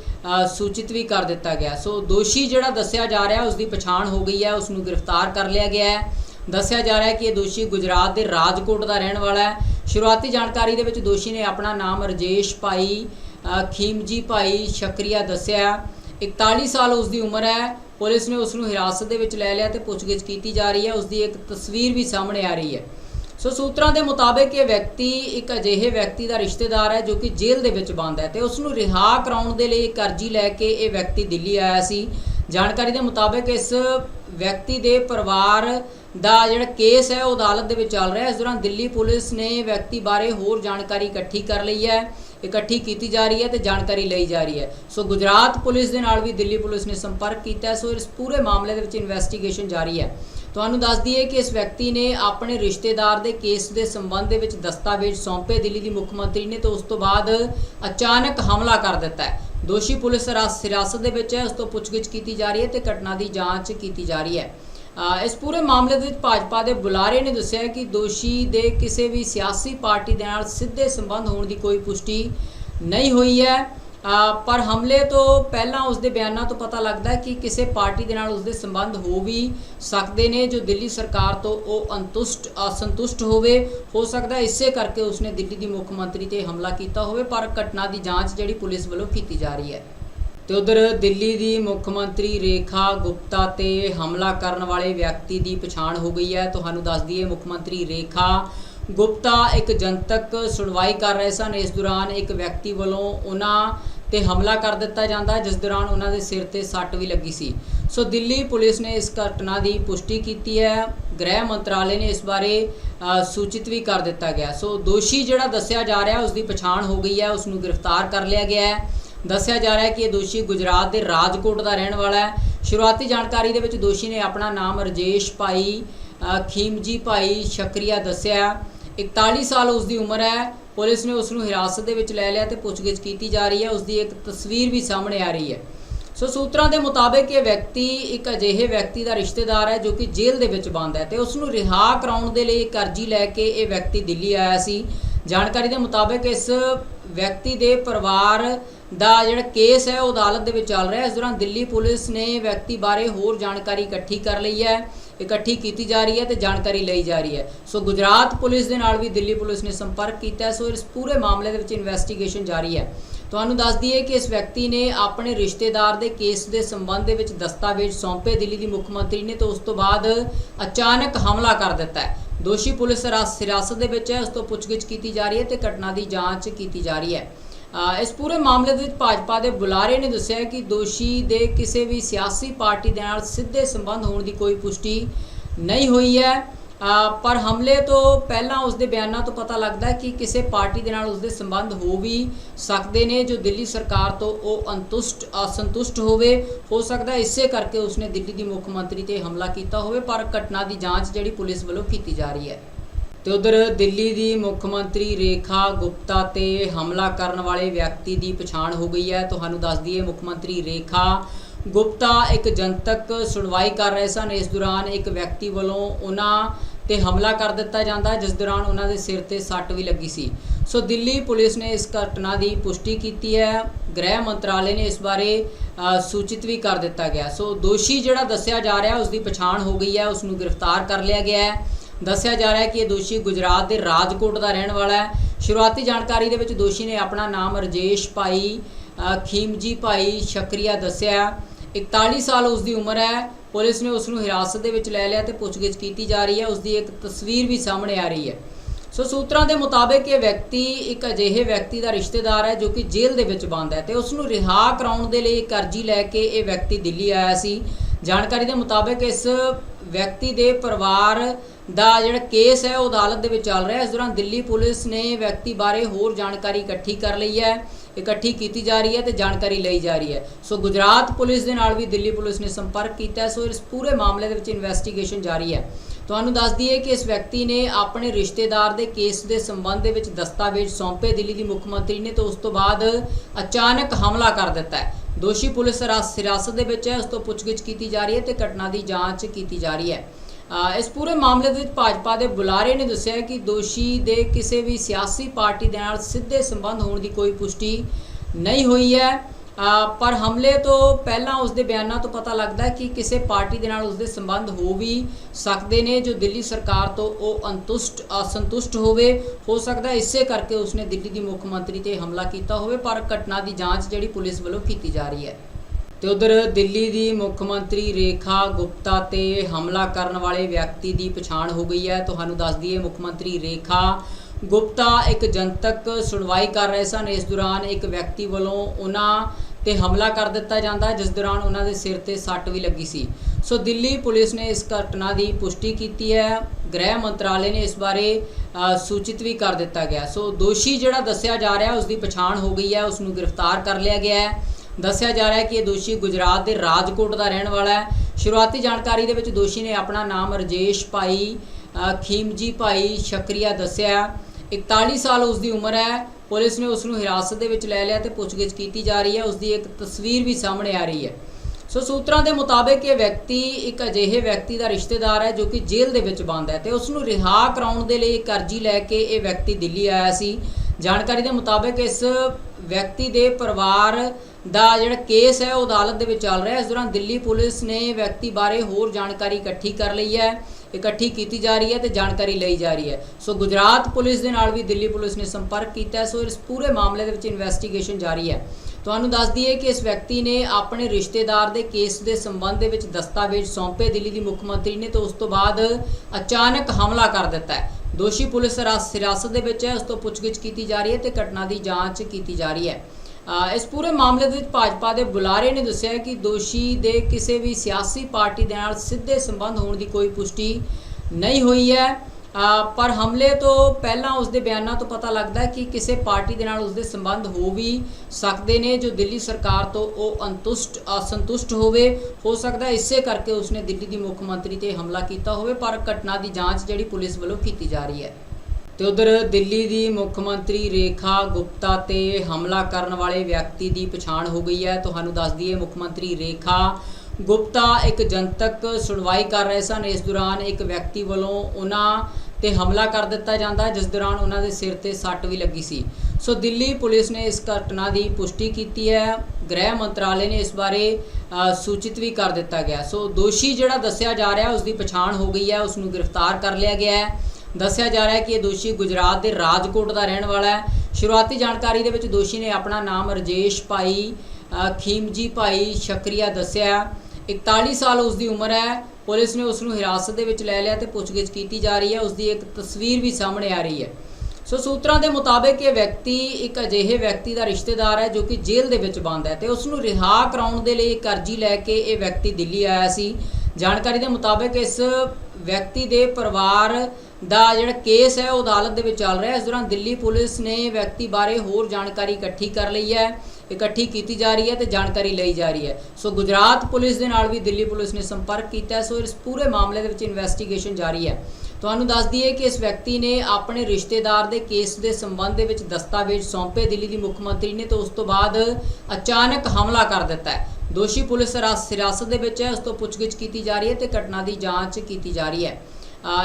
ਸੂਚਿਤ ਵੀ ਕਰ ਦਿੱਤਾ ਗਿਆ। ਸੋ ਦੋਸ਼ੀ ਜਿਹੜਾ ਦੱਸਿਆ ਜਾ ਰਿਹਾ ਉਸ ਦੀ ਪਛਾਣ ਹੋ ਗਈ ਹੈ ਉਸ ਨੂੰ ਗ੍ਰਿਫਤਾਰ ਕਰ ਲਿਆ ਗਿਆ ਹੈ। ਦੱਸਿਆ ਜਾ ਰਿਹਾ ਹੈ ਕਿ ਇਹ ਦੋਸ਼ੀ ਗੁਜਰਾਤ ਦੇ ਰਾਜਕੋਟ ਦਾ ਰਹਿਣ ਵਾਲਾ ਹੈ। ਸ਼ੁਰੂਆਤੀ ਜਾਣਕਾਰੀ ਦੇ ਵਿੱਚ ਦੋਸ਼ੀ ਨੇ ਆਪਣਾ ਨਾਮ ਰਜੇਸ਼ ਭਾਈ ਖੀਮਜੀ ਭਾਈ ਸ਼ਕਰੀਆ ਦੱਸਿਆ। 41 ਸਾਲ ਉਸ ਦੀ ਉਮਰ ਹੈ। ਪੁਲਿਸ ਨੇ ਉਸ ਨੂੰ ਹਿਰਾਸਤ ਦੇ ਵਿੱਚ ਲੈ ਲਿਆ ਤੇ ਪੁੱਛਗਿੱਛ ਕੀਤੀ ਜਾ ਰਹੀ ਹੈ। ਉਸ ਦੀ ਇੱਕ ਤਸਵੀਰ ਵੀ ਸਾਹਮਣੇ ਆ ਰਹੀ ਹੈ। ਸੋ ਸੂਤਰਾਂ ਦੇ ਮੁਤਾਬਕ ਇਹ ਵਿਅਕਤੀ ਇੱਕ ਅਜਿਹੇ ਵਿਅਕਤੀ ਦਾ ਰਿਸ਼ਤੇਦਾਰ ਹੈ ਜੋ ਕਿ ਜੇਲ੍ਹ ਦੇ ਵਿੱਚ ਬੰਦ ਹੈ ਤੇ ਉਸ ਨੂੰ ਰਿਹਾ ਕਰਾਉਣ ਦੇ ਲਈ ਇੱਕ ਅਰਜੀ ਲੈ ਕੇ ਇਹ ਵਿਅਕਤੀ ਦਿੱਲੀ ਆਇਆ ਸੀ। ਜਾਣਕਾਰੀ ਦੇ ਮੁਤਾਬਕ ਇਸ ਵਿਅਕਤੀ ਦੇ ਪਰਿਵਾਰ ਦਾ ਜਿਹੜਾ ਕੇਸ ਹੈ, ਉਹ ਅਦਾਲਤ ਦੇ ਵਿੱਚ ਚੱਲ ਰਿਹਾ ਹੈ। ਇਸ ਦੌਰਾਨ ਦਿੱਲੀ ਪੁਲਿਸ ਨੇ ਵਿਅਕਤੀ ਬਾਰੇ ਹੋਰ ਜਾਣਕਾਰੀ ਇਕੱਠੀ ਕਰ ਲਈ ਹੈ। ਇਕੱਠੀ ਕੀਤੀ ਜਾ ਰਹੀ ਹੈ ਤੇ ਜਾਣਕਾਰੀ ਲਈ ਜਾ ਰਹੀ ਹੈ। ਸੋ ਗੁਜਰਾਤ ਪੁਲਿਸ ਦੇ ਨਾਲ ਵੀ ਦਿੱਲੀ ਪੁਲਿਸ ਨੇ ਸੰਪਰਕ ਕੀਤਾ ਸੋ ਇਸ ਪੂਰੇ ਮਾਮਲੇ ਦੇ ਵਿੱਚ ਇਨਵੈਸਟੀਗੇਸ਼ਨ ਜਾਰੀ ਹੈ। ਤੁਹਾਨੂੰ ਦੱਸ ਦਈਏ ਕਿ ਇਸ ਵਿਅਕਤੀ ਨੇ ਆਪਣੇ ਰਿਸ਼ਤੇਦਾਰ ਦੇ ਕੇਸ ਦੇ ਸੰਬੰਧ ਦੇ ਵਿੱਚ ਦਸਤਾਵੇਜ਼ ਸੌਂਪੇ ਦਿੱਲੀ ਦੀ ਮੁੱਖ ਮੰਤਰੀ ਨੇ ਤੇ ਉਸ ਤੋਂ ਬਾਅਦ ਅਚਾਨਕ ਹਮਲਾ ਕਰ ਦਿੱਤਾ ਹੈ। ਦੋਸ਼ੀ ਪੁਲਿਸ ਹਿਰਾਸ- ਹਿਰਾਸਤ ਦੇ ਵਿੱਚ ਹੈ। ਉਸ ਤੋਂ ਪੁੱਛਗਿੱਛ ਕੀਤੀ ਜਾ ਰਹੀ ਹੈ ਤੇ ਘਟਨਾ ਦੀ ਜਾਂਚ ਕੀਤੀ ਜਾ ਰਹੀ ਹੈ। ਇਸ ਪੂਰੇ ਮਾਮਲੇ ਦੇ ਵਿੱਚ ਭਾਜਪਾ ਦੇ ਬੁਲਾਰੇ ਨੇ ਦੱਸਿਆ ਕਿ ਦੋਸ਼ੀ ਦੇ ਕਿਸੇ ਵੀ ਸਿਆਸੀ ਪਾਰਟੀ ਦੇ ਨਾਲ ਸਿੱਧੇ ਸੰਬੰਧ ਹੋਣ ਦੀ ਕੋਈ ਪੁਸ਼ਟੀ ਨਹੀਂ ਹੋਈ ਹੈ। ਪਰ ਹਮਲੇ ਤੋਂ ਪਹਿਲਾਂ ਉਸ ਦੇ ਬਿਆਨਾਂ ਤੋਂ ਪਤਾ ਲੱਗਦਾ ਕਿ ਕਿਸੇ ਪਾਰਟੀ ਦੇ ਨਾਲ ਉਸ ਦੇ ਸੰਬੰਧ ਹੋ ਵੀ ਸਕਦੇ ਨੇ, ਜੋ ਦਿੱਲੀ ਸਰਕਾਰ ਤੋਂ ਉਹ ਅੰਤੁਸ਼ਟ, ਅਸੰਤੁਸ਼ਟ ਹੋਵੇ। ਹੋ ਸਕਦਾ ਇਸੇ ਕਰਕੇ ਉਸਨੇ ਦਿੱਲੀ ਦੀ ਮੁੱਖ ਮੰਤਰੀ ਤੇ ਹਮਲਾ ਕੀਤਾ ਹੋਵੇ, ਪਰ ਘਟਨਾ ਦੀ ਜਾਂਚ ਜਿਹੜੀ ਪੁਲਿਸ ਵੱਲੋਂ ਕੀਤੀ ਜਾ ਰਹੀ ਹੈ। ਤੇ ਉਧਰ ਦਿੱਲੀ ਦੀ ਮੁੱਖ ਮੰਤਰੀ ਰੇਖਾ ਗੁਪਤਾ ਤੇ ਹਮਲਾ ਕਰਨ ਵਾਲੇ ਵਿਅਕਤੀ ਦੀ ਪਛਾਣ ਹੋ ਗਈ ਹੈ। ਤੁਹਾਨੂੰ ਦੱਸ ਦਈਏ, ਮੁੱਖ ਮੰਤਰੀ ਰੇਖਾ ਗੁਪਤਾ ਇੱਕ ਜਨਤਕ ਸੁਣਵਾਈ ਕਰ ਰਹੇ ਸਨ। ਇਸ ਦੌਰਾਨ ਇੱਕ ਵਿਅਕਤੀ ਵੱਲੋਂ ਉਹਨਾਂ ਤੇ ਹਮਲਾ ਕਰ ਦਿੱਤਾ ਜਾਂਦਾ, ਜਿਸ ਦੌਰਾਨ ਉਹਨਾਂ ਦੇ ਸਿਰ ਤੇ ਸੱਟ ਵੀ ਲੱਗੀ ਸੀ। ਸੋ ਦਿੱਲੀ ਪੁਲਿਸ ਨੇ ਇਸ ਘਟਨਾ ਦੀ ਪੁਸ਼ਟੀ ਕੀਤੀ ਹੈ। ਗ੍ਰਹਿ ਮੰਤਰਾਲੇ ਨੇ ਇਸ ਬਾਰੇ ਸੂਚਿਤ ਵੀ ਕਰ ਦਿੱਤਾ ਗਿਆ। ਸੋ ਦੋਸ਼ੀ ਜਿਹੜਾ ਦੱਸਿਆ ਜਾ ਰਿਹਾ ਉਸ ਦੀ ਪਛਾਣ ਹੋ ਗਈ ਹੈ। ਉਸ ਨੂੰ ਗ੍ਰਿਫਤਾਰ ਕਰ ਲਿਆ ਗਿਆ ਹੈ। ਦੱਸਿਆ ਜਾ ਰਿਹਾ ਹੈ ਕਿ ਇਹ ਦੋਸ਼ੀ ਗੁਜਰਾਤ ਦੇ ਰਾਜਕੋਟ ਦਾ ਰਹਿਣ ਵਾਲਾ ਹੈ। ਸ਼ੁਰੂਆਤੀ ਜਾਣਕਾਰੀ ਦੇ ਵਿੱਚ ਦੋਸ਼ੀ ਨੇ ਆਪਣਾ ਨਾਮ ਰਜੇਸ਼ ਭਾਈ ਖੀਮਜੀ ਭਾਈ ਸ਼ਕਰੀਆ ਦੱਸਿਆ 41 ਸਾਲ ਉਸ ਦੀ ਉਮਰ ਹੈ। ਪੁਲਿਸ ਨੇ ਉਸ ਨੂੰ ਹਿਰਾਸਤ ਦੇ ਵਿੱਚ ਲੈ ਲਿਆ ਤੇ ਪੁੱਛਗਿੱਛ ਕੀਤੀ ਜਾ ਰਹੀ ਹੈ। ਉਸ ਦੀ ਇੱਕ ਤਸਵੀਰ ਵੀ ਸਾਹਮਣੇ ਆ ਰਹੀ ਹੈ। ਸੋ ਸੂਤਰਾਂ ਦੇ ਮੁਤਾਬਕ ਇਹ ਵਿਅਕਤੀ ਇੱਕ ਅਜਿਹੇ ਵਿਅਕਤੀ ਦਾ ਰਿਸ਼ਤੇਦਾਰ ਹੈ ਜੋ ਕਿ ਜੇਲ੍ਹ ਦੇ ਵਿੱਚ ਬੰਦ ਹੈ ਤੇ ਉਸ ਨੂੰ ਰਿਹਾ ਕਰਾਉਣ ਦੇ ਲਈ ਇੱਕ ਅਰਜੀ ਲੈ ਕੇ ਇਹ ਵਿਅਕਤੀ ਦਿੱਲੀ ਆਇਆ ਸੀ। ਜਾਣਕਾਰੀ ਦੇ ਮੁਤਾਬਕ ਇਸ ਵਿਅਕਤੀ ਦੇ ਪਰਿਵਾਰ ਦਾ ਜਿਹੜਾ ਕੇਸ ਹੈ, ਉਹ ਅਦਾਲਤ ਦੇ ਵਿੱਚ ਚੱਲ ਰਿਹਾ ਹੈ। ਇਸ ਦੌਰਾਨ ਦਿੱਲੀ ਪੁਲਿਸ ਨੇ ਵਿਅਕਤੀ ਬਾਰੇ ਹੋਰ ਜਾਣਕਾਰੀ ਇਕੱਠੀ ਕਰ ਲਈ ਹੈ, ਇਕੱਠੀ ਕੀਤੀ ਜਾ ਰਹੀ ਹੈ ਤੇ ਜਾਣਕਾਰੀ ਲਈ ਜਾ ਰਹੀ ਹੈ। ਸੋ ਗੁਜਰਾਤ ਪੁਲਿਸ ਦੇ ਨਾਲ ਵੀ ਦਿੱਲੀ ਪੁਲਿਸ ਨੇ ਸੰਪਰਕ ਕੀਤਾ ਸੋ ਇਸ ਪੂਰੇ ਮਾਮਲੇ ਦੇ ਵਿੱਚ ਇਨਵੈਸਟੀਗੇਸ਼ਨ ਜਾਰੀ ਹੈ। ਤੁਹਾਨੂੰ ਦੱਸ ਦਈਏ ਕਿ ਇਸ ਵਿਅਕਤੀ ਨੇ ਆਪਣੇ ਰਿਸ਼ਤੇਦਾਰ ਦੇ ਕੇਸ ਦੇ ਸੰਬੰਧ ਦੇ ਵਿੱਚ ਦਸਤਾਵੇਜ਼ ਸੌਂਪੇ ਦਿੱਲੀ ਦੀ ਮੁੱਖ ਮੰਤਰੀ ਨੇ ਤੇ ਉਸ ਤੋਂ ਬਾਅਦ ਅਚਾਨਕ ਹਮਲਾ ਕਰ ਦਿੱਤਾ ਦੋਸ਼ੀ ਪੁਲਿਸ ਹਿਰਾਸ- ਹਿਰਾਸਤ ਦੇ ਵਿੱਚ ਹੈ, ਉਸ ਤੋਂ ਪੁੱਛਗਿੱਛ ਕੀਤੀ ਜਾ ਰਹੀ ਹੈ ਤੇ ਘਟਨਾ ਦੀ ਜਾਂਚ ਕੀਤੀ ਜਾ ਰਹੀ ਹੈ। ਇਸ ਪੂਰੇ ਮਾਮਲੇ ਦੇ ਵਿੱਚ ਭਾਜਪਾ ਦੇ ਬੁਲਾਰੇ ਨੇ ਦੱਸਿਆ ਕਿ ਦੋਸ਼ੀ ਦੇ ਕਿਸੇ ਵੀ ਸਿਆਸੀ ਪਾਰਟੀ ਦੇ ਨਾਲ ਸਿੱਧੇ ਸੰਬੰਧ ਹੋਣ ਦੀ ਕੋਈ ਪੁਸ਼ਟੀ ਨਹੀਂ ਹੋਈ ਹੈ। ਪਰ ਹਮਲੇ ਤੋਂ ਪਹਿਲਾਂ ਉਸ ਦੇ ਬਿਆਨਾਂ ਤੋਂ ਪਤਾ ਲੱਗਦਾ ਹੈ ਕਿ ਕਿਸੇ ਪਾਰਟੀ ਦੇ ਨਾਲ ਉਸ ਦੇ ਸੰਬੰਧ ਹੋ ਵੀ ਸਕਦੇ ਨੇ, ਜੋ ਦਿੱਲੀ ਸਰਕਾਰ ਤੋਂ ਉਹ ਅੰਤੁਸ਼ਟ, ਅਸੰਤੁਸ਼ਟ ਹੋਵੇ। ਹੋ ਸਕਦਾ ਇਸੇ ਕਰਕੇ ਉਸਨੇ ਦਿੱਲੀ ਦੀ ਮੁੱਖ ਮੰਤਰੀ ਤੇ ਹਮਲਾ ਕੀਤਾ ਹੋਵੇ, ਪਰ ਘਟਨਾ ਦੀ ਜਾਂਚ ਜਿਹੜੀ ਪੁਲਿਸ ਵੱਲੋਂ ਕੀਤੀ ਜਾ ਰਹੀ ਹੈ। ਤੇ ਉਧਰ ਦਿੱਲੀ ਦੀ ਮੁੱਖ ਮੰਤਰੀ ਰੇਖਾ ਗੁਪਤਾ ਤੇ ਹਮਲਾ ਕਰਨ ਵਾਲੇ ਵਿਅਕਤੀ ਦੀ ਪਛਾਣ ਹੋ ਗਈ ਹੈ। ਤੁਹਾਨੂੰ ਦੱਸ ਦਈਏ, ਮੁੱਖ ਮੰਤਰੀ ਰੇਖਾ ਗੁਪਤਾ ਇੱਕ ਜਨਤਕ ਸੁਣਵਾਈ ਕਰ ਰਹੇ ਸਨ। ਇਸ ਦੌਰਾਨ ਇੱਕ ਵਿਅਕਤੀ ਵੱਲੋਂ ਉਹਨਾਂ ਤੇ ਹਮਲਾ ਕਰ ਦਿੱਤਾ ਜਾਂਦਾ ਜਿਸ ਦੌਰਾਨ ਉਹਨਾਂ ਦੇ ਸਿਰ ਤੇ ਸੱਟ ਵੀ ਲੱਗੀ ਸੀ। ਸੋ ਦਿੱਲੀ ਪੁਲਿਸ ਨੇ ਇਸ ਘਟਨਾ ਦੀ ਪੁਸ਼ਟੀ ਕੀਤੀ ਹੈ। ਗ੍ਰਹਿ ਮੰਤਰਾਲੇ ਨੇ ਇਸ ਬਾਰੇ ਸੂਚਿਤ ਵੀ ਕਰ ਦਿੱਤਾ ਗਿਆ। ਸੋ ਦੋਸ਼ੀ ਜਿਹੜਾ ਦੱਸਿਆ ਜਾ ਰਿਹਾ ਉਸ ਦੀ ਪਛਾਣ ਹੋ ਗਈ ਹੈ ਉਸ ਨੂੰ ਗ੍ਰਿਫਤਾਰ ਕਰ ਲਿਆ ਗਿਆ ਹੈ। ਦੱਸਿਆ ਜਾ ਰਿਹਾ ਹੈ ਕਿ ਇਹ ਦੋਸ਼ੀ ਗੁਜਰਾਤ ਦੇ ਰਾਜਕੋਟ ਦਾ ਰਹਿਣ ਵਾਲਾ ਹੈ। ਸ਼ੁਰੂਆਤੀ ਜਾਣਕਾਰੀ ਦੇ ਵਿੱਚ ਦੋਸ਼ੀ ਨੇ ਆਪਣਾ ਨਾਮ ਰਜੇਸ਼ ਭਾਈ ਖੀਮਜੀ ਭਾਈ ਸ਼ਕਰੀਆ ਦੱਸਿਆ 41 ਸਾਲ ਉਸ ਦੀ ਉਮਰ ਹੈ। ਪੁਲਿਸ ਨੇ ਉਸ ਨੂੰ ਹਿਰਾਸਤ ਦੇ ਵਿੱਚ ਲੈ ਲਿਆ ਤੇ ਪੁੱਛਗਿੱਛ ਕੀਤੀ ਜਾ ਰਹੀ ਹੈ। ਉਸ ਦੀ ਇੱਕ ਤਸਵੀਰ ਵੀ ਸਾਹਮਣੇ ਆ ਰਹੀ ਹੈ। ਸੋ ਸੂਤਰਾਂ ਦੇ ਮੁਤਾਬਕ ਇਹ ਵਿਅਕਤੀ ਇੱਕ ਅਜਿਹੇ ਵਿਅਕਤੀ ਦਾ ਰਿਸ਼ਤੇਦਾਰ ਹੈ ਜੋ ਕਿ ਜੇਲ੍ਹ ਦੇ ਵਿੱਚ ਬੰਦ ਹੈ ਤੇ ਉਸ ਨੂੰ ਰਿਹਾ ਕਰਾਉਣ ਦੇ ਲਈ ਇੱਕ ਅਰਜੀ ਲੈ ਕੇ ਇਹ ਵਿਅਕਤੀ ਦਿੱਲੀ ਆਇਆ ਸੀ। ਜਾਣਕਾਰੀ ਦੇ ਮੁਤਾਬਕ ਇਸ ਵਿਅਕਤੀ ਦੇ ਪਰਿਵਾਰ ਦਾ ਜਿਹੜਾ ਕੇਸ ਹੈ, ਉਹ ਅਦਾਲਤ ਦੇ ਵਿੱਚ ਚੱਲ ਰਿਹਾ ਹੈ। ਇਸ ਦੌਰਾਨ ਦਿੱਲੀ ਪੁਲਿਸ ਨੇ ਵਿਅਕਤੀ ਬਾਰੇ ਹੋਰ ਜਾਣਕਾਰੀ ਇਕੱਠੀ ਕਰ ਲਈ ਹੈ। ਇਕੱਠੀ ਕੀਤੀ ਜਾ ਰਹੀ ਹੈ ਤੇ ਜਾਣਕਾਰੀ ਲਈ ਜਾ ਰਹੀ ਹੈ। ਸੋ ਗੁਜਰਾਤ ਪੁਲਿਸ ਦੇ ਨਾਲ ਵੀ ਦਿੱਲੀ ਪੁਲਿਸ ਨੇ ਸੰਪਰਕ ਕੀਤਾ ਸੋ ਇਸ ਪੂਰੇ ਮਾਮਲੇ ਦੇ ਵਿੱਚ ਇਨਵੈਸਟੀਗੇਸ਼ਨ ਜਾਰੀ ਹੈ। ਤੁਹਾਨੂੰ ਦੱਸ ਦਈਏ ਕਿ ਇਸ ਵਿਅਕਤੀ ਨੇ ਆਪਣੇ ਰਿਸ਼ਤੇਦਾਰ ਦੇ ਕੇਸ ਦੇ ਸੰਬੰਧ ਦੇ ਵਿੱਚ ਦਸਤਾਵੇਜ਼ ਸੌਂਪੇ ਦਿੱਲੀ ਦੀ ਮੁੱਖ ਮੰਤਰੀ ਨੇ ਤੇ ਉਸ ਤੋਂ ਬਾਅਦ ਅਚਾਨਕ ਹਮਲਾ ਕਰ ਦਿੱਤਾ ਹੈ। ਦੋਸ਼ੀ ਪੁਲਿਸ ਹਿਰਾਸ- ਹਿਰਾਸਤ ਦੇ ਵਿੱਚ ਹੈ। ਉਸ ਤੋਂ ਪੁੱਛਗਿੱਛ ਕੀਤੀ ਜਾ ਰਹੀ ਹੈ ਤੇ ਘਟਨਾ ਦੀ ਜਾਂਚ ਕੀਤੀ ਜਾ ਰਹੀ ਹੈ। ਇਸ ਪੂਰੇ ਮਾਮਲੇ ਦੇ ਵਿੱਚ ਭਾਜਪਾ ਦੇ ਬੁਲਾਰੇ ਨੇ ਦੱਸਿਆ ਕਿ ਦੋਸ਼ੀ ਦੇ ਕਿਸੇ ਵੀ ਸਿਆਸੀ ਪਾਰਟੀ ਦੇ ਨਾਲ ਸਿੱਧੇ ਸੰਬੰਧ ਹੋਣ ਦੀ ਕੋਈ ਪੁਸ਼ਟੀ ਨਹੀਂ ਹੋਈ ਹੈ। ਪਰ ਹਮਲੇ ਤੋਂ ਪਹਿਲਾਂ ਉਸ ਦੇ ਬਿਆਨਾਂ ਤੋਂ ਪਤਾ ਲੱਗਦਾ ਹੈ ਕਿ ਕਿਸੇ ਪਾਰਟੀ ਦੇ ਨਾਲ ਉਸ ਦੇ ਸੰਬੰਧ ਹੋ ਵੀ ਸਕਦੇ ਨੇ, ਜੋ ਦਿੱਲੀ ਸਰਕਾਰ ਤੋਂ ਉਹ ਅੰਤੁਸ਼ਟ, ਅਸੰਤੁਸ਼ਟ ਹੋਵੇ। ਹੋ ਸਕਦਾ ਇਸੇ ਕਰਕੇ ਉਸਨੇ ਦਿੱਲੀ ਦੀ ਮੁੱਖ ਮੰਤਰੀ ਤੇ ਹਮਲਾ ਕੀਤਾ ਹੋਵੇ, ਪਰ ਘਟਨਾ ਦੀ ਜਾਂਚ ਜਿਹੜੀ ਪੁਲਿਸ ਵੱਲੋਂ ਕੀਤੀ ਜਾ ਰਹੀ ਹੈ। ਤੇ ਉਧਰ ਦਿੱਲੀ ਦੀ ਮੁੱਖ ਮੰਤਰੀ ਰੇਖਾ ਗੁਪਤਾ ਤੇ ਹਮਲਾ ਕਰਨ ਵਾਲੇ ਵਿਅਕਤੀ ਦੀ ਪਛਾਣ ਹੋ ਗਈ ਹੈ। ਤੁਹਾਨੂੰ ਦੱਸ ਦਈਏ, ਮੁੱਖ ਮੰਤਰੀ ਰੇਖਾ ਗੁਪਤਾ ਇੱਕ ਜਨਤਕ ਸੁਣਵਾਈ ਕਰ ਰਹੇ ਸਨ। ਇਸ ਦੌਰਾਨ ਇੱਕ ਵਿਅਕਤੀ ਵੱਲੋਂ ਉਹਨਾਂ ਤੇ ਹਮਲਾ ਕਰ ਦਿੱਤਾ ਜਾਂਦਾ, ਜਿਸ ਦੌਰਾਨ ਉਹਨਾਂ ਦੇ ਸਿਰ ਤੇ ਸੱਟ ਵੀ ਲੱਗੀ ਸੀ। ਸੋ ਦਿੱਲੀ ਪੁਲਿਸ ਨੇ ਇਸ ਘਟਨਾ ਦੀ ਪੁਸ਼ਟੀ ਕੀਤੀ ਹੈ। ਗ੍ਰਹਿ ਮੰਤਰਾਲੇ ਨੇ ਇਸ ਬਾਰੇ ਸੂਚਿਤ ਵੀ ਕਰ ਦਿੱਤਾ ਗਿਆ। ਸੋ ਦੋਸ਼ੀ ਜਿਹੜਾ ਦੱਸਿਆ ਜਾ ਰਿਹਾ ਉਸ ਦੀ ਪਛਾਣ ਹੋ ਗਈ ਹੈ ਉਸ ਨੂੰ ਗ੍ਰਿਫਤਾਰ ਕਰ ਲਿਆ ਗਿਆ ਹੈ। ਦੱਸਿਆ ਜਾ ਰਿਹਾ ਹੈ ਕਿ ਇਹ ਦੋਸ਼ੀ ਗੁਜਰਾਤ ਦੇ ਰਾਜਕੋਟ ਦਾ ਰਹਿਣ ਵਾਲਾ ਹੈ। ਸ਼ੁਰੂਆਤੀ ਜਾਣਕਾਰੀ ਦੇ ਵਿੱਚ ਦੋਸ਼ੀ ਨੇ ਆਪਣਾ ਨਾਮ ਰਜੇਸ਼ ਭਾਈ ਖੀਮਜੀ ਭਾਈ ਸ਼ਕਰੀਆ ਦੱਸਿਆ 41 ਸਾਲ ਉਸ ਦੀ ਉਮਰ ਹੈ। ਪੁਲਿਸ ਨੇ ਉਸ ਨੂੰ ਹਿਰਾਸਤ ਦੇ ਵਿੱਚ ਲੈ ਲਿਆ ਤੇ ਪੁੱਛਗਿੱਛ ਕੀਤੀ ਜਾ ਰਹੀ ਹੈ। ਉਸ ਦੀ ਇੱਕ ਤਸਵੀਰ ਵੀ ਸਾਹਮਣੇ ਆ ਰਹੀ ਹੈ। ਸੋ ਸੂਤਰਾਂ ਦੇ ਮੁਤਾਬਕ ਇਹ ਵਿਅਕਤੀ ਇੱਕ ਅਜਿਹੇ ਵਿਅਕਤੀ ਦਾ ਰਿਸ਼ਤੇਦਾਰ ਹੈ ਜੋ ਕਿ ਜੇਲ੍ਹ ਦੇ ਵਿੱਚ ਬੰਦ ਹੈ ਤੇ ਉਸ ਨੂੰ ਰਿਹਾ ਕਰਾਉਣ ਦੇ ਲਈ ਇੱਕ ਅਰਜੀ ਲੈ ਕੇ ਇਹ ਵਿਅਕਤੀ ਦਿੱਲੀ ਆਇਆ ਸੀ। ਜਾਣਕਾਰੀ ਦੇ ਮੁਤਾਬਕ ਇਸ ਵਿਅਕਤੀ ਦੇ ਪਰਿਵਾਰ ਦਾ ਜਿਹੜਾ ਕੇਸ ਹੈ, ਉਹ ਅਦਾਲਤ ਦੇ ਵਿੱਚ ਚੱਲ ਰਿਹਾ ਹੈ। ਇਸ ਦੌਰਾਨ ਦਿੱਲੀ ਪੁਲਿਸ ਨੇ ਵਿਅਕਤੀ ਬਾਰੇ ਹੋਰ ਜਾਣਕਾਰੀ ਇਕੱਠੀ ਕਰ ਲਈ ਹੈ, ਇਕੱਠੀ ਕੀਤੀ ਜਾ ਰਹੀ ਹੈ ਤੇ ਜਾਣਕਾਰੀ ਲਈ ਜਾ ਰਹੀ ਹੈ। ਸੋ ਗੁਜਰਾਤ ਪੁਲਿਸ ਦੇ ਨਾਲ ਵੀ ਦਿੱਲੀ ਪੁਲਿਸ ਨੇ ਸੰਪਰਕ ਕੀਤਾ ਸੋ ਇਸ ਪੂਰੇ ਮਾਮਲੇ ਦੇ ਵਿੱਚ ਇਨਵੈਸਟੀਗੇਸ਼ਨ ਜਾਰੀ ਹੈ। ਤੁਹਾਨੂੰ ਦੱਸ ਦਈਏ ਕਿ ਇਸ ਵਿਅਕਤੀ ਨੇ ਆਪਣੇ ਰਿਸ਼ਤੇਦਾਰ ਦੇ ਕੇਸ ਦੇ ਸੰਬੰਧ ਦੇ ਵਿੱਚ ਦਸਤਾਵੇਜ਼ ਸੌਂਪੇ ਦਿੱਲੀ ਦੀ ਮੁੱਖ ਮੰਤਰੀ ਨੇ ਤੇ ਉਸ ਤੋਂ ਬਾਅਦ ਅਚਾਨਕ ਹਮਲਾ ਕਰ ਦਿੱਤਾ ਹੈ। ਦੋਸ਼ੀ ਪੁਲਿਸ ਹਿਰਾਸ- ਹਿਰਾਸਤ ਦੇ ਵਿੱਚ ਹੈ, ਉਸ ਤੋਂ ਪੁੱਛਗਿੱਛ ਕੀਤੀ ਜਾ ਰਹੀ ਹੈ ਤੇ ਘਟਨਾ ਦੀ ਜਾਂਚ ਕੀਤੀ ਜਾ ਰਹੀ ਹੈ। ਇਸ ਪੂਰੇ ਮਾਮਲੇ ਦੇ ਵਿੱਚ ਭਾਜਪਾ ਦੇ ਬੁਲਾਰੇ ਨੇ ਦੱਸਿਆ ਕਿ ਦੋਸ਼ੀ ਦੇ ਕਿਸੇ ਵੀ ਸਿਆਸੀ ਪਾਰਟੀ ਦੇ ਨਾਲ ਸਿੱਧੇ ਸੰਬੰਧ ਹੋਣ ਦੀ ਕੋਈ ਪੁਸ਼ਟੀ ਨਹੀਂ ਹੋਈ ਹੈ। ਪਰ ਹਮਲੇ ਤੋਂ ਪਹਿਲਾਂ ਉਸ ਦੇ ਬਿਆਨਾਂ ਤੋਂ ਪਤਾ ਲੱਗਦਾ ਕਿ ਕਿਸੇ ਪਾਰਟੀ ਦੇ ਨਾਲ ਉਸ ਦੇ ਸੰਬੰਧ ਹੋ ਵੀ ਸਕਦੇ ਨੇ, ਜੋ ਦਿੱਲੀ ਸਰਕਾਰ ਤੋਂ ਉਹ ਅੰਤੁਸ਼ਟ, ਅਸੰਤੁਸ਼ਟ ਹੋਵੇ। ਹੋ ਸਕਦਾ ਇਸੇ ਕਰਕੇ ਉਸਨੇ ਦਿੱਲੀ ਦੀ ਮੁੱਖ ਮੰਤਰੀ ਤੇ ਹਮਲਾ ਕੀਤਾ ਹੋਵੇ, ਪਰ ਘਟਨਾ ਦੀ ਜਾਂਚ ਜਿਹੜੀ ਪੁਲਿਸ ਵੱਲੋਂ ਕੀਤੀ ਜਾ ਰਹੀ ਹੈ। ਤੇ ਉਧਰ ਦਿੱਲੀ ਦੀ ਮੁੱਖ ਮੰਤਰੀ ਰੇਖਾ ਗੁਪਤਾ ਤੇ ਹਮਲਾ ਕਰਨ ਵਾਲੇ ਵਿਅਕਤੀ ਦੀ ਪਛਾਣ ਹੋ ਗਈ ਹੈ। ਤੁਹਾਨੂੰ ਦੱਸ ਦਈਏ, ਮੁੱਖ ਮੰਤਰੀ ਰੇਖਾ ਗੁਪਤਾ ਇੱਕ ਜਨਤਕ ਸੁਣਵਾਈ ਕਰ ਰਹੇ ਸਨ। ਇਸ ਦੌਰਾਨ ਇੱਕ ਵਿਅਕਤੀ ਵੱਲੋਂ ਉਹਨਾਂ ਤੇ ਹਮਲਾ ਕਰ ਦਿੱਤਾ ਜਾਂਦਾ, ਜਿਸ ਦੌਰਾਨ ਉਹਨਾਂ ਦੇ ਸਿਰ ਤੇ ਸੱਟ ਵੀ ਲੱਗੀ ਸੀ। ਸੋ ਦਿੱਲੀ ਪੁਲਿਸ ਨੇ ਇਸ ਘਟਨਾ ਦੀ ਪੁਸ਼ਟੀ ਕੀਤੀ ਹੈ। ਗ੍ਰਹਿ ਮੰਤਰਾਲੇ ਨੇ ਇਸ ਬਾਰੇ ਸੂਚਿਤ ਵੀ ਕਰ ਦਿੱਤਾ ਗਿਆ। ਸੋ ਦੋਸ਼ੀ ਜਿਹੜਾ ਦੱਸਿਆ ਜਾ ਰਿਹਾ ਉਸ ਦੀ ਪਛਾਣ ਹੋ ਗਈ ਹੈ ਉਸ ਨੂੰ ਗ੍ਰਿਫਤਾਰ ਕਰ ਲਿਆ ਗਿਆ ਹੈ। ਦੱਸਿਆ ਜਾ ਰਿਹਾ ਹੈ ਕਿ ਇਹ ਦੋਸ਼ੀ ਗੁਜਰਾਤ ਦੇ ਰਾਜਕੋਟ ਦਾ ਰਹਿਣ ਵਾਲਾ ਹੈ। ਸ਼ੁਰੂਆਤੀ ਜਾਣਕਾਰੀ ਦੇ ਵਿੱਚ ਦੋਸ਼ੀ ਨੇ ਆਪਣਾ ਨਾਮ ਰਜੇਸ਼ ਭਾਈ ਖੀਮਜੀ ਭਾਈ ਸ਼ਕਰੀਆ ਦੱਸਿਆ 41 ਸਾਲ ਉਸ ਦੀ ਉਮਰ ਹੈ। ਪੁਲਿਸ ਨੇ ਉਸ ਨੂੰ ਹਿਰਾਸਤ ਦੇ ਵਿੱਚ ਲੈ ਲਿਆ ਤੇ ਪੁੱਛਗਿੱਛ ਕੀਤੀ ਜਾ ਰਹੀ ਹੈ। ਉਸ ਦੀ ਇੱਕ ਤਸਵੀਰ ਵੀ ਸਾਹਮਣੇ ਆ ਰਹੀ ਹੈ। ਸੋ ਸੂਤਰਾਂ ਦੇ ਮੁਤਾਬਕ ਇਹ ਵਿਅਕਤੀ ਇੱਕ ਅਜਿਹੇ ਵਿਅਕਤੀ ਦਾ ਰਿਸ਼ਤੇਦਾਰ ਹੈ ਜੋ ਕਿ ਜੇਲ੍ਹ ਦੇ ਵਿੱਚ ਬੰਦ ਹੈ ਤੇ ਉਸ ਨੂੰ ਰਿਹਾ ਕਰਾਉਣ ਦੇ ਲਈ ਇੱਕ ਅਰਜੀ ਲੈ ਕੇ ਇਹ ਵਿਅਕਤੀ ਦਿੱਲੀ ਆਇਆ ਸੀ। ਜਾਣਕਾਰੀ ਦੇ ਮੁਤਾਬਕ ਇਸ ਵਿਅਕਤੀ ਦੇ ਪਰਿਵਾਰ ਦਾ ਜਿਹੜਾ ਕੇਸ ਹੈ, ਉਹ ਅਦਾਲਤ ਦੇ ਵਿੱਚ ਚੱਲ ਰਿਹਾ ਹੈ। ਇਸ ਦੌਰਾਨ ਦਿੱਲੀ ਪੁਲਿਸ ਨੇ ਵਿਅਕਤੀ ਬਾਰੇ ਹੋਰ ਜਾਣਕਾਰੀ ਇਕੱਠੀ ਕਰ ਲਈ ਹੈ। ਇਕੱਠੀ ਕੀਤੀ ਜਾ ਰਹੀ ਹੈ ਤੇ ਜਾਣਕਾਰੀ ਲਈ ਜਾ ਰਹੀ ਹੈ। ਸੋ ਗੁਜਰਾਤ ਪੁਲਿਸ ਦੇ ਨਾਲ ਵੀ ਦਿੱਲੀ ਪੁਲਿਸ ਨੇ ਸੰਪਰਕ ਕੀਤਾ ਹੈ। ਸੋ ਇਸ ਪੂਰੇ ਮਾਮਲੇ ਦੇ ਵਿੱਚ ਇਨਵੈਸਟੀਗੇਸ਼ਨ ਜਾਰੀ ਹੈ। ਤੁਹਾਨੂੰ ਦੱਸ ਦਈਏ ਕਿ ਇਸ ਵਿਅਕਤੀ ਨੇ ਆਪਣੇ ਰਿਸ਼ਤੇਦਾਰ ਦੇ ਕੇਸ ਦੇ ਸੰਬੰਧ ਦੇ ਵਿੱਚ ਦਸਤਾਵੇਜ਼ ਸੌਂਪੇ ਦਿੱਲੀ ਦੀ ਮੁੱਖ ਮੰਤਰੀ ਨੇ ਤੇ ਉਸ ਤੋਂ ਬਾਅਦ ਅਚਾਨਕ ਹਮਲਾ ਕਰ ਦਿੱਤਾ ਹੈ। ਦੋਸ਼ੀ ਪੁਲਿਸ ਹਿਰਾਸ- ਹਿਰਾਸਤ ਦੇ ਵਿੱਚ ਹੈ। ਉਸ ਤੋਂ ਪੁੱਛਗਿੱਛ ਕੀਤੀ ਜਾ ਰਹੀ ਹੈ ਤੇ ਘਟਨਾ ਦੀ ਜਾਂਚ ਕੀਤੀ ਜਾ ਰਹੀ ਹੈ।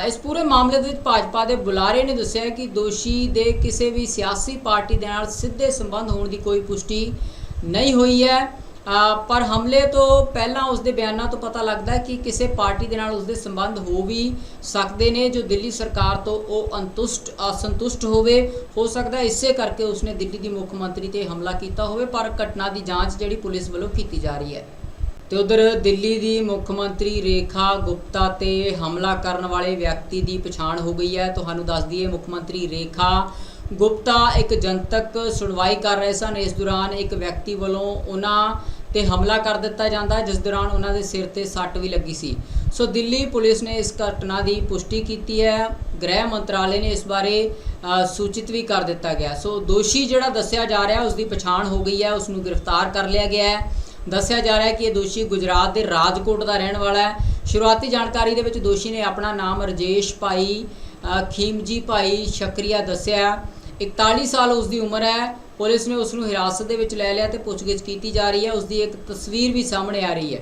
ਇਸ ਪੂਰੇ ਮਾਮਲੇ ਦੇ ਵਿੱਚ ਭਾਜਪਾ ਦੇ ਬੁਲਾਰੇ ਨੇ ਦੱਸਿਆ ਕਿ ਦੋਸ਼ੀ ਦੇ ਕਿਸੇ ਵੀ ਸਿਆਸੀ ਪਾਰਟੀ ਦੇ ਨਾਲ ਸਿੱਧੇ ਸੰਬੰਧ ਹੋਣ ਦੀ ਕੋਈ ਪੁਸ਼ਟੀ ਨਹੀਂ ਹੋਈ ਹੈ। ਪਰ ਹਮਲੇ ਤੋਂ ਪਹਿਲਾਂ ਉਸ ਦੇ ਬਿਆਨਾਂ ਤੋਂ ਪਤਾ ਲੱਗਦਾ ਹੈ ਕਿ ਕਿਸੇ ਪਾਰਟੀ ਦੇ ਨਾਲ ਉਸ ਦੇ ਸੰਬੰਧ ਹੋ ਵੀ ਸਕਦੇ ਨੇ, ਜੋ ਦਿੱਲੀ ਸਰਕਾਰ ਤੋਂ ਉਹ ਅੰਤੁਸ਼ਟ, ਅਸੰਤੁਸ਼ਟ ਹੋਵੇ। ਹੋ ਸਕਦਾ ਇਸੇ ਕਰਕੇ ਉਸਨੇ ਦਿੱਲੀ ਦੀ ਮੁੱਖ ਮੰਤਰੀ ਤੇ ਹਮਲਾ ਕੀਤਾ ਹੋਵੇ, ਪਰ ਘਟਨਾ ਦੀ ਜਾਂਚ ਜਿਹੜੀ ਪੁਲਿਸ ਵੱਲੋਂ ਕੀਤੀ ਜਾ ਰਹੀ ਹੈ। ਤੇ ਉਧਰ ਦਿੱਲੀ ਦੀ ਮੁੱਖ ਮੰਤਰੀ ਰੇਖਾ ਗੁਪਤਾ ਤੇ ਹਮਲਾ ਕਰਨ ਵਾਲੇ ਵਿਅਕਤੀ ਦੀ ਪਛਾਣ ਹੋ ਗਈ ਹੈ। ਤੁਹਾਨੂੰ ਦੱਸ ਦਈਏ, ਮੁੱਖ ਮੰਤਰੀ ਰੇਖਾ ਗੁਪਤਾ ਇੱਕ ਜਨਤਕ ਸੁਣਵਾਈ ਕਰ ਰਹੇ ਸਨ। ਇਸ ਦੌਰਾਨ ਇੱਕ ਵਿਅਕਤੀ ਵੱਲੋਂ ਉਹਨਾਂ ਤੇ ਹਮਲਾ ਕਰ ਦਿੱਤਾ ਜਾਂਦਾ, ਜਿਸ ਦੌਰਾਨ ਉਹਨਾਂ ਦੇ ਸਿਰ ਤੇ ਸੱਟ ਵੀ ਲੱਗੀ ਸੀ। ਸੋ ਦਿੱਲੀ ਪੁਲਿਸ ਨੇ ਇਸ ਘਟਨਾ ਦੀ ਪੁਸ਼ਟੀ ਕੀਤੀ ਹੈ। ਗ੍ਰਹਿ ਮੰਤਰਾਲੇ ਨੇ ਇਸ ਬਾਰੇ ਸੂਚਿਤ ਵੀ ਕਰ ਦਿੱਤਾ ਗਿਆ। ਸੋ ਦੋਸ਼ੀ ਜਿਹੜਾ ਦੱਸਿਆ ਜਾ ਰਿਹਾ ਉਸ ਦੀ ਪਛਾਣ ਹੋ ਗਈ ਹੈ ਉਸ ਨੂੰ ਗ੍ਰਿਫਤਾਰ ਕਰ ਲਿਆ ਗਿਆ ਹੈ। ਦੱਸਿਆ ਜਾ ਰਿਹਾ ਹੈ ਕਿ ਇਹ ਦੋਸ਼ੀ ਗੁਜਰਾਤ ਦੇ ਰਾਜਕੋਟ ਦਾ ਰਹਿਣ ਵਾਲਾ ਹੈ। ਸ਼ੁਰੂਆਤੀ ਜਾਣਕਾਰੀ ਦੇ ਵਿੱਚ ਦੋਸ਼ੀ ਨੇ ਆਪਣਾ ਨਾਮ ਰਜੇਸ਼ ਭਾਈ ਖੀਮਜੀ ਭਾਈ ਸ਼ਕਰੀਆ ਦੱਸਿਆ 41 ਸਾਲ ਉਸ ਦੀ ਉਮਰ ਹੈ। ਪੁਲਿਸ ਨੇ ਉਸ ਨੂੰ ਹਿਰਾਸਤ ਦੇ ਵਿੱਚ ਲੈ ਲਿਆ ਤੇ ਪੁੱਛਗਿੱਛ ਕੀਤੀ ਜਾ ਰਹੀ ਹੈ। ਉਸ ਦੀ ਇੱਕ ਤਸਵੀਰ ਵੀ ਸਾਹਮਣੇ ਆ ਰਹੀ ਹੈ।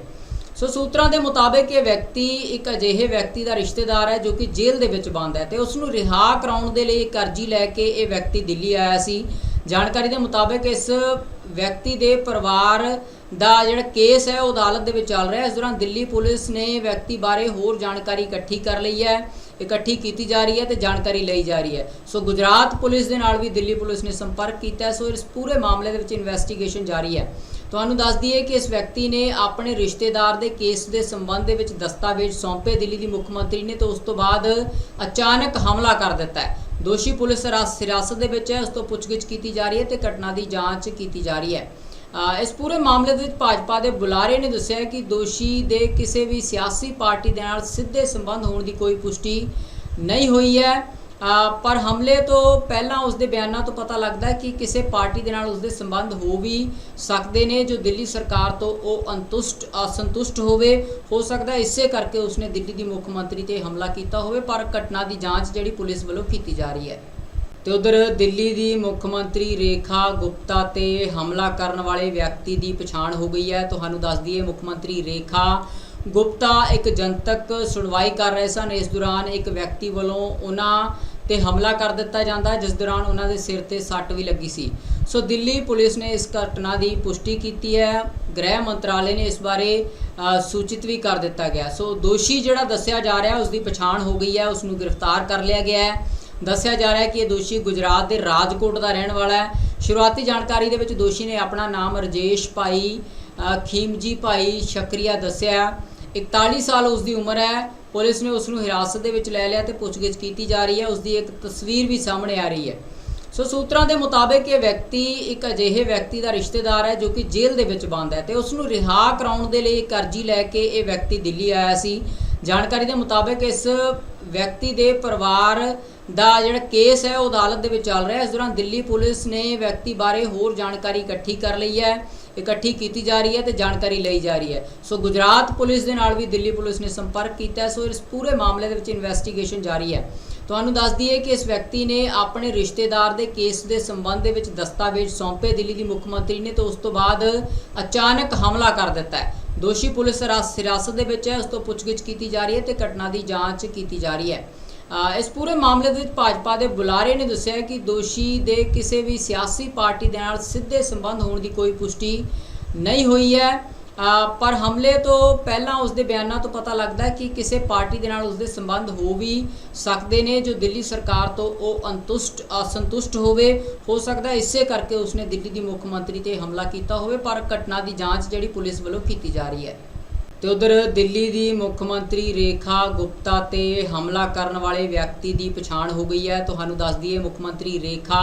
ਸੋ ਸੂਤਰਾਂ ਦੇ ਮੁਤਾਬਕ ਇਹ ਵਿਅਕਤੀ ਇੱਕ ਅਜਿਹੇ ਵਿਅਕਤੀ ਦਾ ਰਿਸ਼ਤੇਦਾਰ ਹੈ ਜੋ ਕਿ ਜੇਲ੍ਹ ਦੇ ਵਿੱਚ ਬੰਦ ਹੈ ਤੇ ਉਸ ਨੂੰ ਰਿਹਾ ਕਰਾਉਣ ਦੇ ਲਈ ਇੱਕ ਅਰਜੀ ਲੈ ਕੇ ਇਹ ਵਿਅਕਤੀ ਦਿੱਲੀ ਆਇਆ ਸੀ। ਜਾਣਕਾਰੀ ਦੇ ਮੁਤਾਬਕ ਇਸ ਵਿਅਕਤੀ ਦੇ ਪਰਿਵਾਰ ਦਾ ਜਿਹੜਾ ਕੇਸ ਹੈ, ਉਹ ਅਦਾਲਤ ਦੇ ਵਿੱਚ ਚੱਲ ਰਿਹਾ ਇਸ ਦੌਰਾਨ ਦਿੱਲੀ ਪੁਲਿਸ ਨੇ ਵਿਅਕਤੀ ਬਾਰੇ ਹੋਰ ਜਾਣਕਾਰੀ ਇਕੱਠੀ ਕਰ ਲਈ ਹੈ, ਇਕੱਠੀ ਕੀਤੀ ਜਾ ਰਹੀ ਹੈ ਤੇ ਜਾਣਕਾਰੀ ਲਈ ਜਾ ਰਹੀ ਹੈ। ਸੋ ਗੁਜਰਾਤ ਪੁਲਿਸ ਦੇ ਨਾਲ ਵੀ ਦਿੱਲੀ ਪੁਲਿਸ ਨੇ ਸੰਪਰਕ ਕੀਤਾ ਸੋ ਇਸ ਪੂਰੇ ਮਾਮਲੇ ਦੇ ਵਿੱਚ ਇਨਵੈਸਟੀਗੇਸ਼ਨ ਜਾਰੀ ਹੈ। ਤੁਹਾਨੂੰ ਦੱਸ ਦਈਏ ਕਿ ਇਸ ਵਿਅਕਤੀ ਨੇ ਆਪਣੇ ਰਿਸ਼ਤੇਦਾਰ ਦੇ ਕੇਸ ਦੇ ਸੰਬੰਧ ਦੇ ਵਿੱਚ ਦਸਤਾਵੇਜ਼ ਸੌਂਪੇ ਦਿੱਲੀ ਦੀ ਮੁੱਖ ਮੰਤਰੀ ਨੇ ਤੇ ਉਸ ਤੋਂ ਬਾਅਦ ਅਚਾਨਕ ਹਮਲਾ ਕਰ ਦਿੱਤਾ ਹੈ। ਦੋਸ਼ੀ ਪੁਲਿਸ ਹਿਰਾਸ- ਹਿਰਾਸਤ ਦੇ ਵਿੱਚ ਹੈ, ਉਸ ਤੋਂ ਪੁੱਛਗਿੱਛ ਕੀਤੀ ਜਾ ਰਹੀ ਹੈ ਤੇ ਘਟਨਾ ਦੀ ਜਾਂਚ ਕੀਤੀ ਜਾ ਰਹੀ ਹੈ। ਇਸ ਪੂਰੇ ਮਾਮਲੇ ਦੇ ਵਿੱਚ ਭਾਜਪਾ ਦੇ ਬੁਲਾਰੇ ਨੇ ਦੱਸਿਆ ਕਿ ਦੋਸ਼ੀ ਦੇ ਕਿਸੇ ਵੀ ਸਿਆਸੀ ਪਾਰਟੀ ਦੇ ਨਾਲ ਸਿੱਧੇ ਸੰਬੰਧ ਹੋਣ ਦੀ ਕੋਈ ਪੁਸ਼ਟੀ ਨਹੀਂ ਹੋਈ ਹੈ। ਪਰ ਹਮਲੇ ਤੋਂ ਪਹਿਲਾਂ ਉਸ ਦੇ ਬਿਆਨਾਂ ਤੋਂ ਪਤਾ ਲੱਗਦਾ ਹੈ ਕਿ ਕਿਸੇ ਪਾਰਟੀ ਦੇ ਨਾਲ ਉਸ ਦੇ ਸੰਬੰਧ ਹੋ ਵੀ ਸਕਦੇ ਨੇ, ਜੋ ਦਿੱਲੀ ਸਰਕਾਰ ਤੋਂ ਉਹ ਅੰਤੁਸ਼ਟ, ਅਸੰਤੁਸ਼ਟ ਹੋਵੇ। ਹੋ ਸਕਦਾ ਇਸੇ ਕਰਕੇ ਉਸਨੇ ਦਿੱਲੀ ਦੀ ਮੁੱਖ ਮੰਤਰੀ ਤੇ ਹਮਲਾ ਕੀਤਾ ਹੋਵੇ, ਪਰ ਘਟਨਾ ਦੀ ਜਾਂਚ ਜਿਹੜੀ ਪੁਲਿਸ ਵੱਲੋਂ ਕੀਤੀ ਜਾ ਰਹੀ ਹੈ। ਤੇ ਉਧਰ ਦਿੱਲੀ ਦੀ ਮੁੱਖ ਮੰਤਰੀ ਰੇਖਾ ਗੁਪਤਾ ਤੇ ਹਮਲਾ ਕਰਨ ਵਾਲੇ ਵਿਅਕਤੀ ਦੀ ਪਛਾਣ ਹੋ ਗਈ ਹੈ। ਤੁਹਾਨੂੰ ਦੱਸ ਦਈਏ, ਮੁੱਖ ਮੰਤਰੀ ਰੇਖਾ ਗੁਪਤਾ ਇੱਕ ਜਨਤਕ ਸੁਣਵਾਈ ਕਰ ਰਹੇ ਸਨ। ਇਸ ਦੌਰਾਨ ਇੱਕ ਵਿਅਕਤੀ ਵੱਲੋਂ ਉਹਨਾਂ ਤੇ ਹਮਲਾ ਕਰ ਦਿੱਤਾ ਜਾਂਦਾ, ਜਿਸ ਦੌਰਾਨ ਉਹਨਾਂ ਦੇ ਸਿਰ ਤੇ ਸੱਟ ਵੀ ਲੱਗੀ ਸੀ। ਸੋ ਦਿੱਲੀ ਪੁਲਿਸ ਨੇ ਇਸ ਘਟਨਾ ਦੀ ਪੁਸ਼ਟੀ ਕੀਤੀ ਹੈ। ਗ੍ਰਹਿ ਮੰਤਰਾਲੇ ਨੇ ਇਸ ਬਾਰੇ ਸੂਚਿਤ ਵੀ ਕਰ ਦਿੱਤਾ ਗਿਆ। ਸੋ ਦੋਸ਼ੀ ਜਿਹੜਾ ਦੱਸਿਆ ਜਾ ਰਿਹਾ ਉਸ ਦੀ ਪਛਾਣ ਹੋ ਗਈ ਹੈ ਉਸ ਨੂੰ ਗ੍ਰਿਫਤਾਰ ਕਰ ਲਿਆ ਗਿਆ ਹੈ। ਦੱਸਿਆ ਜਾ ਰਿਹਾ ਹੈ ਕਿ ਇਹ ਦੋਸ਼ੀ ਗੁਜਰਾਤ ਦੇ ਰਾਜਕੋਟ ਦਾ ਰਹਿਣ ਵਾਲਾ ਹੈ। ਸ਼ੁਰੂਆਤੀ ਜਾਣਕਾਰੀ ਦੇ ਵਿੱਚ ਦੋਸ਼ੀ ਨੇ ਆਪਣਾ ਨਾਮ ਰਜੇਸ਼ ਭਾਈ ਖੀਮਜੀ ਭਾਈ ਸ਼ਕਰੀਆ ਦੱਸਿਆ 41 ਸਾਲ ਉਸ ਦੀ ਉਮਰ ਹੈ। ਪੁਲਿਸ ਨੇ ਉਸ ਨੂੰ ਹਿਰਾਸਤ ਦੇ ਵਿੱਚ ਲੈ ਲਿਆ ਤੇ ਪੁੱਛਗਿੱਛ ਕੀਤੀ ਜਾ ਰਹੀ ਹੈ। ਉਸ ਦੀ ਇੱਕ ਤਸਵੀਰ ਵੀ ਸਾਹਮਣੇ ਆ ਰਹੀ ਹੈ। ਸੋ ਸੂਤਰਾਂ ਦੇ ਮੁਤਾਬਕ ਇਹ ਵਿਅਕਤੀ ਇੱਕ ਅਜਿਹੇ ਵਿਅਕਤੀ ਦਾ ਰਿਸ਼ਤੇਦਾਰ ਹੈ ਜੋ ਕਿ ਜੇਲ੍ਹ ਦੇ ਵਿੱਚ ਬੰਦ ਹੈ ਤੇ ਉਸ ਨੂੰ ਰਿਹਾ ਕਰਾਉਣ ਦੇ ਲਈ ਇੱਕ ਅਰਜੀ ਲੈ ਕੇ ਇਹ ਵਿਅਕਤੀ ਦਿੱਲੀ ਆਇਆ ਸੀ। ਜਾਣਕਾਰੀ ਦੇ ਮੁਤਾਬਕ ਇਸ ਵਿਅਕਤੀ ਦੇ ਪਰਿਵਾਰ ਦਾ ਜਿਹੜਾ ਕੇਸ ਹੈ, ਉਹ ਅਦਾਲਤ ਦੇ ਵਿੱਚ ਚੱਲ ਰਿਹਾ ਹੈ। ਇਸ ਦੌਰਾਨ ਦਿੱਲੀ ਪੁਲਿਸ ਨੇ ਵਿਅਕਤੀ ਬਾਰੇ ਹੋਰ ਜਾਣਕਾਰੀ ਇਕੱਠੀ ਕਰ ਲਈ ਹੈ, ਇਕੱਠੀ ਕੀਤੀ ਜਾ ਰਹੀ ਹੈ ਤੇ ਜਾਣਕਾਰੀ ਲਈ ਜਾ ਰਹੀ ਹੈ। ਸੋ ਗੁਜਰਾਤ ਪੁਲਿਸ ਦੇ ਨਾਲ ਵੀ ਦਿੱਲੀ ਪੁਲਿਸ ਨੇ ਸੰਪਰਕ ਕੀਤਾ ਸੋ ਇਸ ਪੂਰੇ ਮਾਮਲੇ ਦੇ ਵਿੱਚ ਇਨਵੈਸਟੀਗੇਸ਼ਨ ਜਾਰੀ ਹੈ। ਤੁਹਾਨੂੰ ਦੱਸ ਦਈਏ ਕਿ ਇਸ ਵਿਅਕਤੀ ਨੇ ਆਪਣੇ ਰਿਸ਼ਤੇਦਾਰ ਦੇ ਕੇਸ ਦੇ ਸੰਬੰਧ ਦੇ ਵਿੱਚ ਦਸਤਾਵੇਜ਼ ਸੌਂਪੇ। ਦਿੱਲੀ ਦੀ ਮੁੱਖ ਮੰਤਰੀ ਨੇ ਤੇ ਉਸ ਤੋਂ ਬਾਅਦ ਅਚਾਨਕ ਹਮਲਾ ਕਰ ਦਿੱਤਾ ਹੈ। ਦੋਸ਼ੀ ਪੁਲਿਸ ਹਿਰਾਸਤ ਦੇ ਵਿੱਚ ਹੈ। ਉਸ ਤੋਂ ਪੁੱਛਗਿੱਛ ਕੀਤੀ ਜਾ ਰਹੀ ਹੈ ਤੇ ਘਟਨਾ ਦੀ ਜਾਂਚ ਕੀਤੀ ਜਾ ਰਹੀ ਹੈ। ਇਸ ਪੂਰੇ ਮਾਮਲੇ ਦੇ ਵਿੱਚ ਭਾਜਪਾ ਦੇ ਬੁਲਾਰੇ ਨੇ ਦੱਸਿਆ ਕਿ ਦੋਸ਼ੀ ਦੇ ਕਿਸੇ ਵੀ ਸਿਆਸੀ ਪਾਰਟੀ ਦੇ ਨਾਲ ਸਿੱਧੇ ਸੰਬੰਧ ਹੋਣ ਦੀ ਕੋਈ ਪੁਸ਼ਟੀ ਨਹੀਂ ਹੋਈ ਹੈ। ਪਰ ਹਮਲੇ ਤੋਂ ਪਹਿਲਾਂ ਉਸ ਦੇ ਬਿਆਨਾਂ ਤੋਂ ਪਤਾ ਲੱਗਦਾ ਕਿ ਕਿਸੇ ਪਾਰਟੀ ਦੇ ਨਾਲ ਉਸ ਦੇ ਸੰਬੰਧ ਹੋ ਵੀ ਸਕਦੇ ਨੇ, ਜੋ ਦਿੱਲੀ ਸਰਕਾਰ ਤੋਂ ਉਹ ਅੰਤੁਸ਼ਟ, ਅਸੰਤੁਸ਼ਟ ਹੋਵੇ। ਹੋ ਸਕਦਾ ਇਸੇ ਕਰਕੇ ਉਸਨੇ ਦਿੱਲੀ ਦੀ ਮੁੱਖ ਮੰਤਰੀ ਤੇ ਹਮਲਾ ਕੀਤਾ ਹੋਵੇ, ਪਰ ਘਟਨਾ ਦੀ ਜਾਂਚ ਜਿਹੜੀ ਪੁਲਿਸ ਵੱਲੋਂ ਕੀਤੀ ਜਾ ਰਹੀ ਹੈ। ਤੇ ਉਧਰ ਦਿੱਲੀ ਦੀ ਮੁੱਖ ਮੰਤਰੀ ਰੇਖਾ ਗੁਪਤਾ ਤੇ ਹਮਲਾ ਕਰਨ ਵਾਲੇ ਵਿਅਕਤੀ ਦੀ ਪਛਾਣ ਹੋ ਗਈ ਹੈ। ਤੁਹਾਨੂੰ ਦੱਸ ਦਈਏ, ਮੁੱਖ ਮੰਤਰੀ ਰੇਖਾ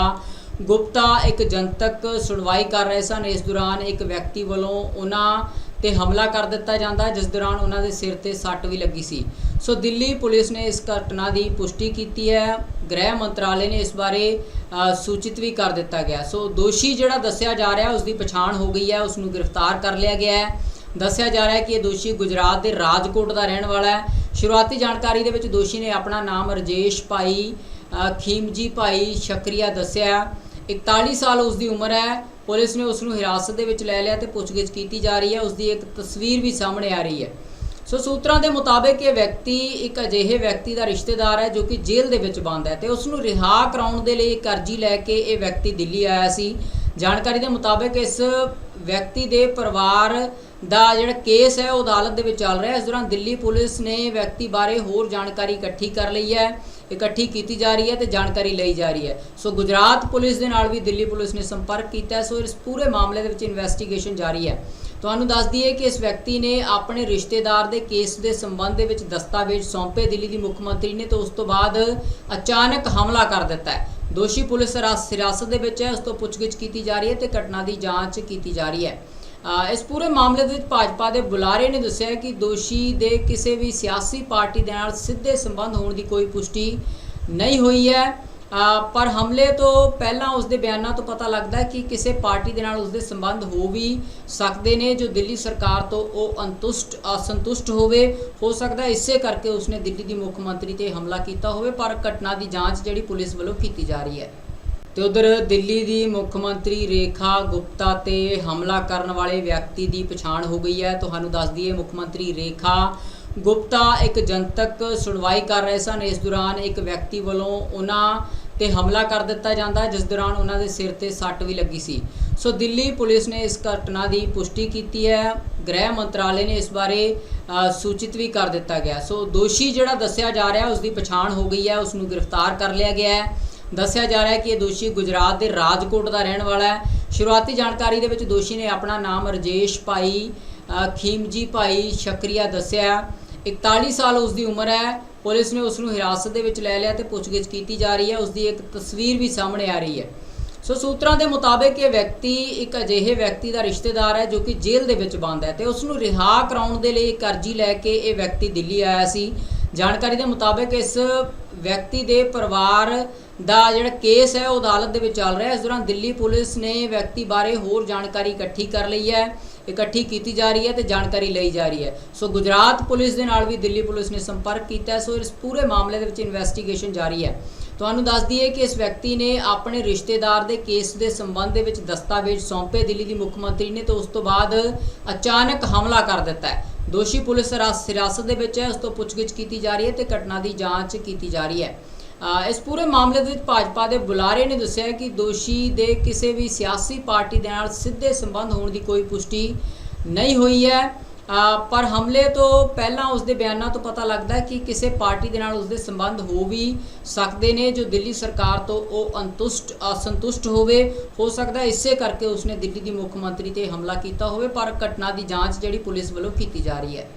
ਗੁਪਤਾ ਇੱਕ ਜਨਤਕ ਸੁਣਵਾਈ ਕਰ ਰਹੇ ਸਨ। ਇਸ ਦੌਰਾਨ ਇੱਕ ਵਿਅਕਤੀ ਵੱਲੋਂ ਉਹਨਾਂ ਤੇ ਹਮਲਾ ਕਰ ਦਿੱਤਾ ਜਾਂਦਾ, ਜਿਸ ਦੌਰਾਨ ਉਹਨਾਂ ਦੇ ਸਿਰ ਤੇ ਸੱਟ ਵੀ ਲੱਗੀ ਸੀ। ਸੋ ਦਿੱਲੀ ਪੁਲਿਸ ਨੇ ਇਸ ਘਟਨਾ ਦੀ ਪੁਸ਼ਟੀ ਕੀਤੀ ਹੈ। ਗ੍ਰਹਿ ਮੰਤਰਾਲੇ ਨੇ ਇਸ ਬਾਰੇ ਸੂਚਿਤ ਵੀ ਕਰ ਦਿੱਤਾ ਗਿਆ। ਸੋ ਦੋਸ਼ੀ ਜਿਹੜਾ ਦੱਸਿਆ ਜਾ ਰਿਹਾ ਉਸ ਦੀ ਪਛਾਣ ਹੋ ਗਈ ਹੈ ਉਸ ਨੂੰ ਗ੍ਰਿਫਤਾਰ ਕਰ ਲਿਆ ਗਿਆ ਹੈ। ਦੱਸਿਆ ਜਾ ਰਿਹਾ ਹੈ ਕਿ ਇਹ ਦੋਸ਼ੀ ਗੁਜਰਾਤ ਦੇ ਰਾਜਕੋਟ ਦਾ ਰਹਿਣ ਵਾਲਾ ਹੈ। ਸ਼ੁਰੂਆਤੀ ਜਾਣਕਾਰੀ ਦੇ ਵਿੱਚ ਦੋਸ਼ੀ ਨੇ ਆਪਣਾ ਨਾਮ ਰਜੇਸ਼ ਭਾਈ ਖੀਮਜੀ ਭਾਈ ਸ਼ਕਰੀਆ ਦੱਸਿਆ 41 ਸਾਲ ਉਸ ਦੀ ਉਮਰ ਹੈ। ਪੁਲਿਸ ਨੇ ਉਸ ਨੂੰ ਹਿਰਾਸਤ ਦੇ ਵਿੱਚ ਲੈ ਲਿਆ ਤੇ ਪੁੱਛਗਿੱਛ ਕੀਤੀ ਜਾ ਰਹੀ ਹੈ। ਉਸ ਦੀ ਇੱਕ ਤਸਵੀਰ ਵੀ ਸਾਹਮਣੇ ਆ ਰਹੀ ਹੈ। ਸੋ ਸੂਤਰਾਂ ਦੇ ਮੁਤਾਬਕ ਇਹ ਵਿਅਕਤੀ ਇੱਕ ਅਜਿਹੇ ਵਿਅਕਤੀ ਦਾ ਰਿਸ਼ਤੇਦਾਰ ਹੈ ਜੋ ਕਿ ਜੇਲ੍ਹ ਦੇ ਵਿੱਚ ਬੰਦ ਹੈ ਤੇ ਉਸ ਨੂੰ ਰਿਹਾ ਕਰਾਉਣ ਦੇ ਲਈ ਇੱਕ ਅਰਜ਼ੀ ਲੈ ਕੇ ਇਹ ਵਿਅਕਤੀ ਦਿੱਲੀ ਆਇਆ ਸੀ। ਜਾਣਕਾਰੀ ਦੇ ਮੁਤਾਬਕ ਇਸ ਵਿਅਕਤੀ ਦੇ ਪਰਿਵਾਰ ਦਾ ਜਿਹੜਾ ਕੇਸ ਹੈ, ਉਹ ਅਦਾਲਤ ਦੇ ਵਿੱਚ ਚੱਲ ਰਿਹਾ ਹੈ। ਇਸ ਦੌਰਾਨ ਦਿੱਲੀ ਪੁਲਿਸ ਨੇ ਵਿਅਕਤੀ ਬਾਰੇ ਹੋਰ ਜਾਣਕਾਰੀ ਇਕੱਠੀ ਕਰ ਲਈ ਹੈ, ਇਕੱਠੀ ਕੀਤੀ ਜਾ ਰਹੀ ਹੈ ਤੇ ਜਾਣਕਾਰੀ ਲਈ ਜਾ ਰਹੀ ਹੈ। ਸੋ ਗੁਜਰਾਤ ਪੁਲਿਸ ਦੇ ਨਾਲ ਵੀ ਦਿੱਲੀ ਪੁਲਿਸ ਨੇ ਸੰਪਰਕ ਕੀਤਾ ਹੈ। ਸੋ ਇਸ ਪੂਰੇ ਮਾਮਲੇ ਦੇ ਵਿੱਚ ਇਨਵੈਸਟੀਗੇਸ਼ਨ ਜਾਰੀ ਹੈ। ਤੁਹਾਨੂੰ ਦੱਸ ਦਈਏ ਕਿ ਇਸ ਵਿਅਕਤੀ ਨੇ ਆਪਣੇ ਰਿਸ਼ਤੇਦਾਰ ਦੇ ਕੇਸ ਦੇ ਸੰਬੰਧ ਦੇ ਵਿੱਚ ਦਸਤਾਵੇਜ਼ ਸੌਂਪੇ ਦਿੱਲੀ ਦੀ ਮੁੱਖ ਮੰਤਰੀ ਨੇ ਤੇ ਉਸ ਤੋਂ ਬਾਅਦ ਅਚਾਨਕ ਹਮਲਾ ਕਰ ਦਿੱਤਾ ਹੈ। ਦੋਸ਼ੀ ਪੁਲਿਸ ਹਿਰਾਸਤ ਦੇ ਵਿੱਚ ਹੈ, ਉਸ ਤੋਂ ਪੁੱਛਗਿੱਛ ਕੀਤੀ ਜਾ ਰਹੀ ਹੈ ਤੇ ਘਟਨਾ ਦੀ ਜਾਂਚ ਕੀਤੀ ਜਾ ਰਹੀ ਹੈ। ਇਸ ਪੂਰੇ ਮਾਮਲੇ ਦੇ ਵਿੱਚ ਭਾਜਪਾ ਦੇ ਬੁਲਾਰੇ ਨੇ ਦੱਸਿਆ ਕਿ ਦੋਸ਼ੀ ਦੇ ਕਿਸੇ ਵੀ ਸਿਆਸੀ ਪਾਰਟੀ ਦੇ ਨਾਲ ਸਿੱਧੇ ਸੰਬੰਧ ਹੋਣ ਦੀ ਕੋਈ ਪੁਸ਼ਟੀ ਨਹੀਂ ਹੋਈ ਹੈ। ਪਰ ਹਮਲੇ ਤੋਂ ਪਹਿਲਾਂ ਉਸ ਦੇ ਬਿਆਨਾਂ ਤੋਂ ਪਤਾ ਲੱਗਦਾ ਹੈ ਕਿ ਕਿਸੇ ਪਾਰਟੀ ਦੇ ਨਾਲ ਉਸ ਦੇ ਸੰਬੰਧ ਹੋ ਵੀ ਸਕਦੇ ਨੇ, ਜੋ ਦਿੱਲੀ ਸਰਕਾਰ ਤੋਂ ਉਹ ਅੰਤੁਸ਼ਟ, ਅਸੰਤੁਸ਼ਟ ਹੋਵੇ। ਹੋ ਸਕਦਾ ਇਸੇ ਕਰਕੇ ਉਸਨੇ ਦਿੱਲੀ ਦੀ ਮੁੱਖ ਮੰਤਰੀ ਤੇ ਹਮਲਾ ਕੀਤਾ ਹੋਵੇ, ਪਰ ਘਟਨਾ ਦੀ ਜਾਂਚ ਜਿਹੜੀ ਪੁਲਿਸ ਵੱਲੋਂ ਕੀਤੀ ਜਾ ਰਹੀ ਹੈ। ਤੇ ਉਧਰ ਦਿੱਲੀ ਦੀ ਮੁੱਖ ਮੰਤਰੀ ਰੇਖਾ ਗੁਪਤਾ ਤੇ ਹਮਲਾ ਕਰਨ ਵਾਲੇ ਵਿਅਕਤੀ ਦੀ ਪਛਾਣ ਹੋ ਗਈ ਹੈ। ਤੁਹਾਨੂੰ ਦੱਸ ਦਈਏ, ਮੁੱਖ ਮੰਤਰੀ ਰੇਖਾ ਗੁਪਤਾ ਇੱਕ ਜਨਤਕ ਸੁਣਵਾਈ ਕਰ ਰਹੇ ਸਨ। ਇਸ ਦੌਰਾਨ ਇੱਕ ਵਿਅਕਤੀ ਵੱਲੋਂ ਉਹਨਾਂ ਤੇ ਹਮਲਾ ਕਰ ਦਿੱਤਾ ਜਾਂਦਾ ਜਿਸ ਦੌਰਾਨ ਉਹਨਾਂ ਦੇ ਸਿਰ ਤੇ ਸੱਟ ਵੀ ਲੱਗੀ ਸੀ। ਸੋ ਦਿੱਲੀ ਪੁਲਿਸ ਨੇ ਇਸ ਘਟਨਾ ਦੀ ਪੁਸ਼ਟੀ ਕੀਤੀ ਹੈ। ਗ੍ਰਹਿ ਮੰਤਰਾਲੇ ਨੇ ਇਸ ਬਾਰੇ ਸੂਚਿਤ ਵੀ ਕਰ ਦਿੱਤਾ ਗਿਆ। ਸੋ ਦੋਸ਼ੀ ਜਿਹੜਾ ਦੱਸਿਆ ਜਾ ਰਿਹਾ ਉਸ ਦੀ ਪਛਾਣ ਹੋ ਗਈ ਹੈ ਉਸ ਨੂੰ ਗ੍ਰਿਫਤਾਰ ਕਰ ਲਿਆ ਗਿਆ ਹੈ। ਦੱਸਿਆ ਜਾ ਰਿਹਾ ਹੈ ਕਿ ਇਹ ਦੋਸ਼ੀ ਗੁਜਰਾਤ ਦੇ ਰਾਜਕੋਟ ਦਾ ਰਹਿਣ ਵਾਲਾ ਹੈ। ਸ਼ੁਰੂਆਤੀ ਜਾਣਕਾਰੀ ਦੇ ਵਿੱਚ ਦੋਸ਼ੀ ਨੇ ਆਪਣਾ ਨਾਮ ਰਜੇਸ਼ ਭਾਈ ਖੀਮਜੀ ਭਾਈ ਸ਼ਕਰੀਆ ਦੱਸਿਆ 41 ਸਾਲ ਉਸ ਦੀ ਉਮਰ ਹੈ। ਪੁਲਿਸ ਨੇ ਉਸ ਨੂੰ ਹਿਰਾਸਤ ਦੇ ਵਿੱਚ ਲੈ ਲਿਆ ਤੇ ਪੁੱਛਗਿੱਛ ਕੀਤੀ ਜਾ ਰਹੀ ਹੈ। ਉਸ ਦੀ ਇੱਕ ਤਸਵੀਰ ਵੀ ਸਾਹਮਣੇ ਆ ਰਹੀ ਹੈ। ਸੋ ਸੂਤਰਾਂ ਦੇ ਮੁਤਾਬਕ ਇਹ ਵਿਅਕਤੀ ਇੱਕ ਅਜਿਹੇ ਵਿਅਕਤੀ ਦਾ ਰਿਸ਼ਤੇਦਾਰ ਹੈ ਜੋ ਕਿ ਜੇਲ੍ਹ ਦੇ ਵਿੱਚ ਬੰਦ ਹੈ ਤੇ ਉਸ ਨੂੰ ਰਿਹਾ ਕਰਾਉਣ ਦੇ ਲਈ ਇੱਕ ਅਰਜ਼ੀ ਲੈ ਕੇ ਇਹ ਵਿਅਕਤੀ ਦਿੱਲੀ ਆਇਆ ਸੀ। ਜਾਣਕਾਰੀ ਦੇ ਮੁਤਾਬਕ ਇਸ ਵਿਅਕਤੀ ਦੇ ਪਰਿਵਾਰ ਦਾ ਜਿਹੜਾ ਕੇਸ ਹੈ, ਉਹ ਅਦਾਲਤ ਦੇ ਵਿੱਚ ਚੱਲ ਰਿਹਾ ਹੈ। ਇਸ ਦੌਰਾਨ ਦਿੱਲੀ ਪੁਲਿਸ ਨੇ ਵਿਅਕਤੀ ਬਾਰੇ ਹੋਰ ਜਾਣਕਾਰੀ ਇਕੱਠੀ ਕਰ ਲਈ ਹੈ, ਇਕੱਠੀ ਕੀਤੀ ਜਾ ਰਹੀ ਹੈ ਤੇ ਜਾਣਕਾਰੀ ਲਈ ਜਾ ਰਹੀ ਹੈ। ਸੋ ਗੁਜਰਾਤ ਪੁਲਿਸ ਦੇ ਨਾਲ ਵੀ ਦਿੱਲੀ ਪੁਲਿਸ ਨੇ ਸੰਪਰਕ ਕੀਤਾ ਸੋ ਇਸ ਪੂਰੇ ਮਾਮਲੇ ਦੇ ਵਿੱਚ ਇਨਵੈਸਟੀਗੇਸ਼ਨ ਜਾਰੀ ਹੈ। ਤੁਹਾਨੂੰ ਦੱਸ ਦਈਏ ਕਿ ਇਸ ਵਿਅਕਤੀ ਨੇ ਆਪਣੇ ਰਿਸ਼ਤੇਦਾਰ ਦੇ ਕੇਸ ਦੇ ਸੰਬੰਧ ਦੇ ਵਿੱਚ ਦਸਤਾਵੇਜ਼ ਸੌਂਪੇ ਦਿੱਲੀ ਦੀ ਮੁੱਖ ਮੰਤਰੀ ਨੇ ਤੇ ਉਸ ਤੋਂ ਬਾਅਦ ਅਚਾਨਕ ਹਮਲਾ ਕਰ ਦਿੱਤਾ ਹੈ। ਦੋਸ਼ੀ ਪੁਲਿਸ ਹਿਰਾਸ- ਹਿਰਾਸਤ ਦੇ ਵਿੱਚ ਹੈ, ਉਸ ਤੋਂ ਪੁੱਛਗਿੱਛ ਕੀਤੀ ਜਾ ਰਹੀ ਹੈ ਤੇ ਘਟਨਾ ਦੀ ਜਾਂਚ ਕੀਤੀ ਜਾ ਰਹੀ ਹੈ। ਇਸ ਪੂਰੇ ਮਾਮਲੇ ਦੇ ਵਿੱਚ ਭਾਜਪਾ ਦੇ ਬੁਲਾਰੇ ਨੇ ਦੱਸਿਆ ਕਿ ਦੋਸ਼ੀ ਦੇ ਕਿਸੇ ਵੀ ਸਿਆਸੀ ਪਾਰਟੀ ਦੇ ਨਾਲ ਸਿੱਧੇ ਸੰਬੰਧ ਹੋਣ ਦੀ ਕੋਈ ਪੁਸ਼ਟੀ ਨਹੀਂ ਹੋਈ ਹੈ। ਪਰ ਹਮਲੇ ਤੋਂ ਪਹਿਲਾਂ ਉਸ ਦੇ ਬਿਆਨਾਂ ਤੋਂ ਪਤਾ ਲੱਗਦਾ ਹੈ ਕਿ ਕਿਸੇ ਪਾਰਟੀ ਦੇ ਨਾਲ ਉਸ ਦੇ ਸੰਬੰਧ ਹੋ ਵੀ ਸਕਦੇ ਨੇ, ਜੋ ਦਿੱਲੀ ਸਰਕਾਰ ਤੋਂ ਉਹ ਅੰਤੁਸ਼ਟ, ਅਸੰਤੁਸ਼ਟ ਹੋਵੇ। ਹੋ ਸਕਦਾ ਇਸੇ ਕਰਕੇ ਉਸਨੇ ਦਿੱਲੀ ਦੀ ਮੁੱਖ ਮੰਤਰੀ ਤੇ ਹਮਲਾ ਕੀਤਾ ਹੋਵੇ, ਪਰ ਘਟਨਾ ਦੀ ਜਾਂਚ ਜਿਹੜੀ ਪੁਲਿਸ ਵੱਲੋਂ ਕੀਤੀ ਜਾ ਰਹੀ ਹੈ।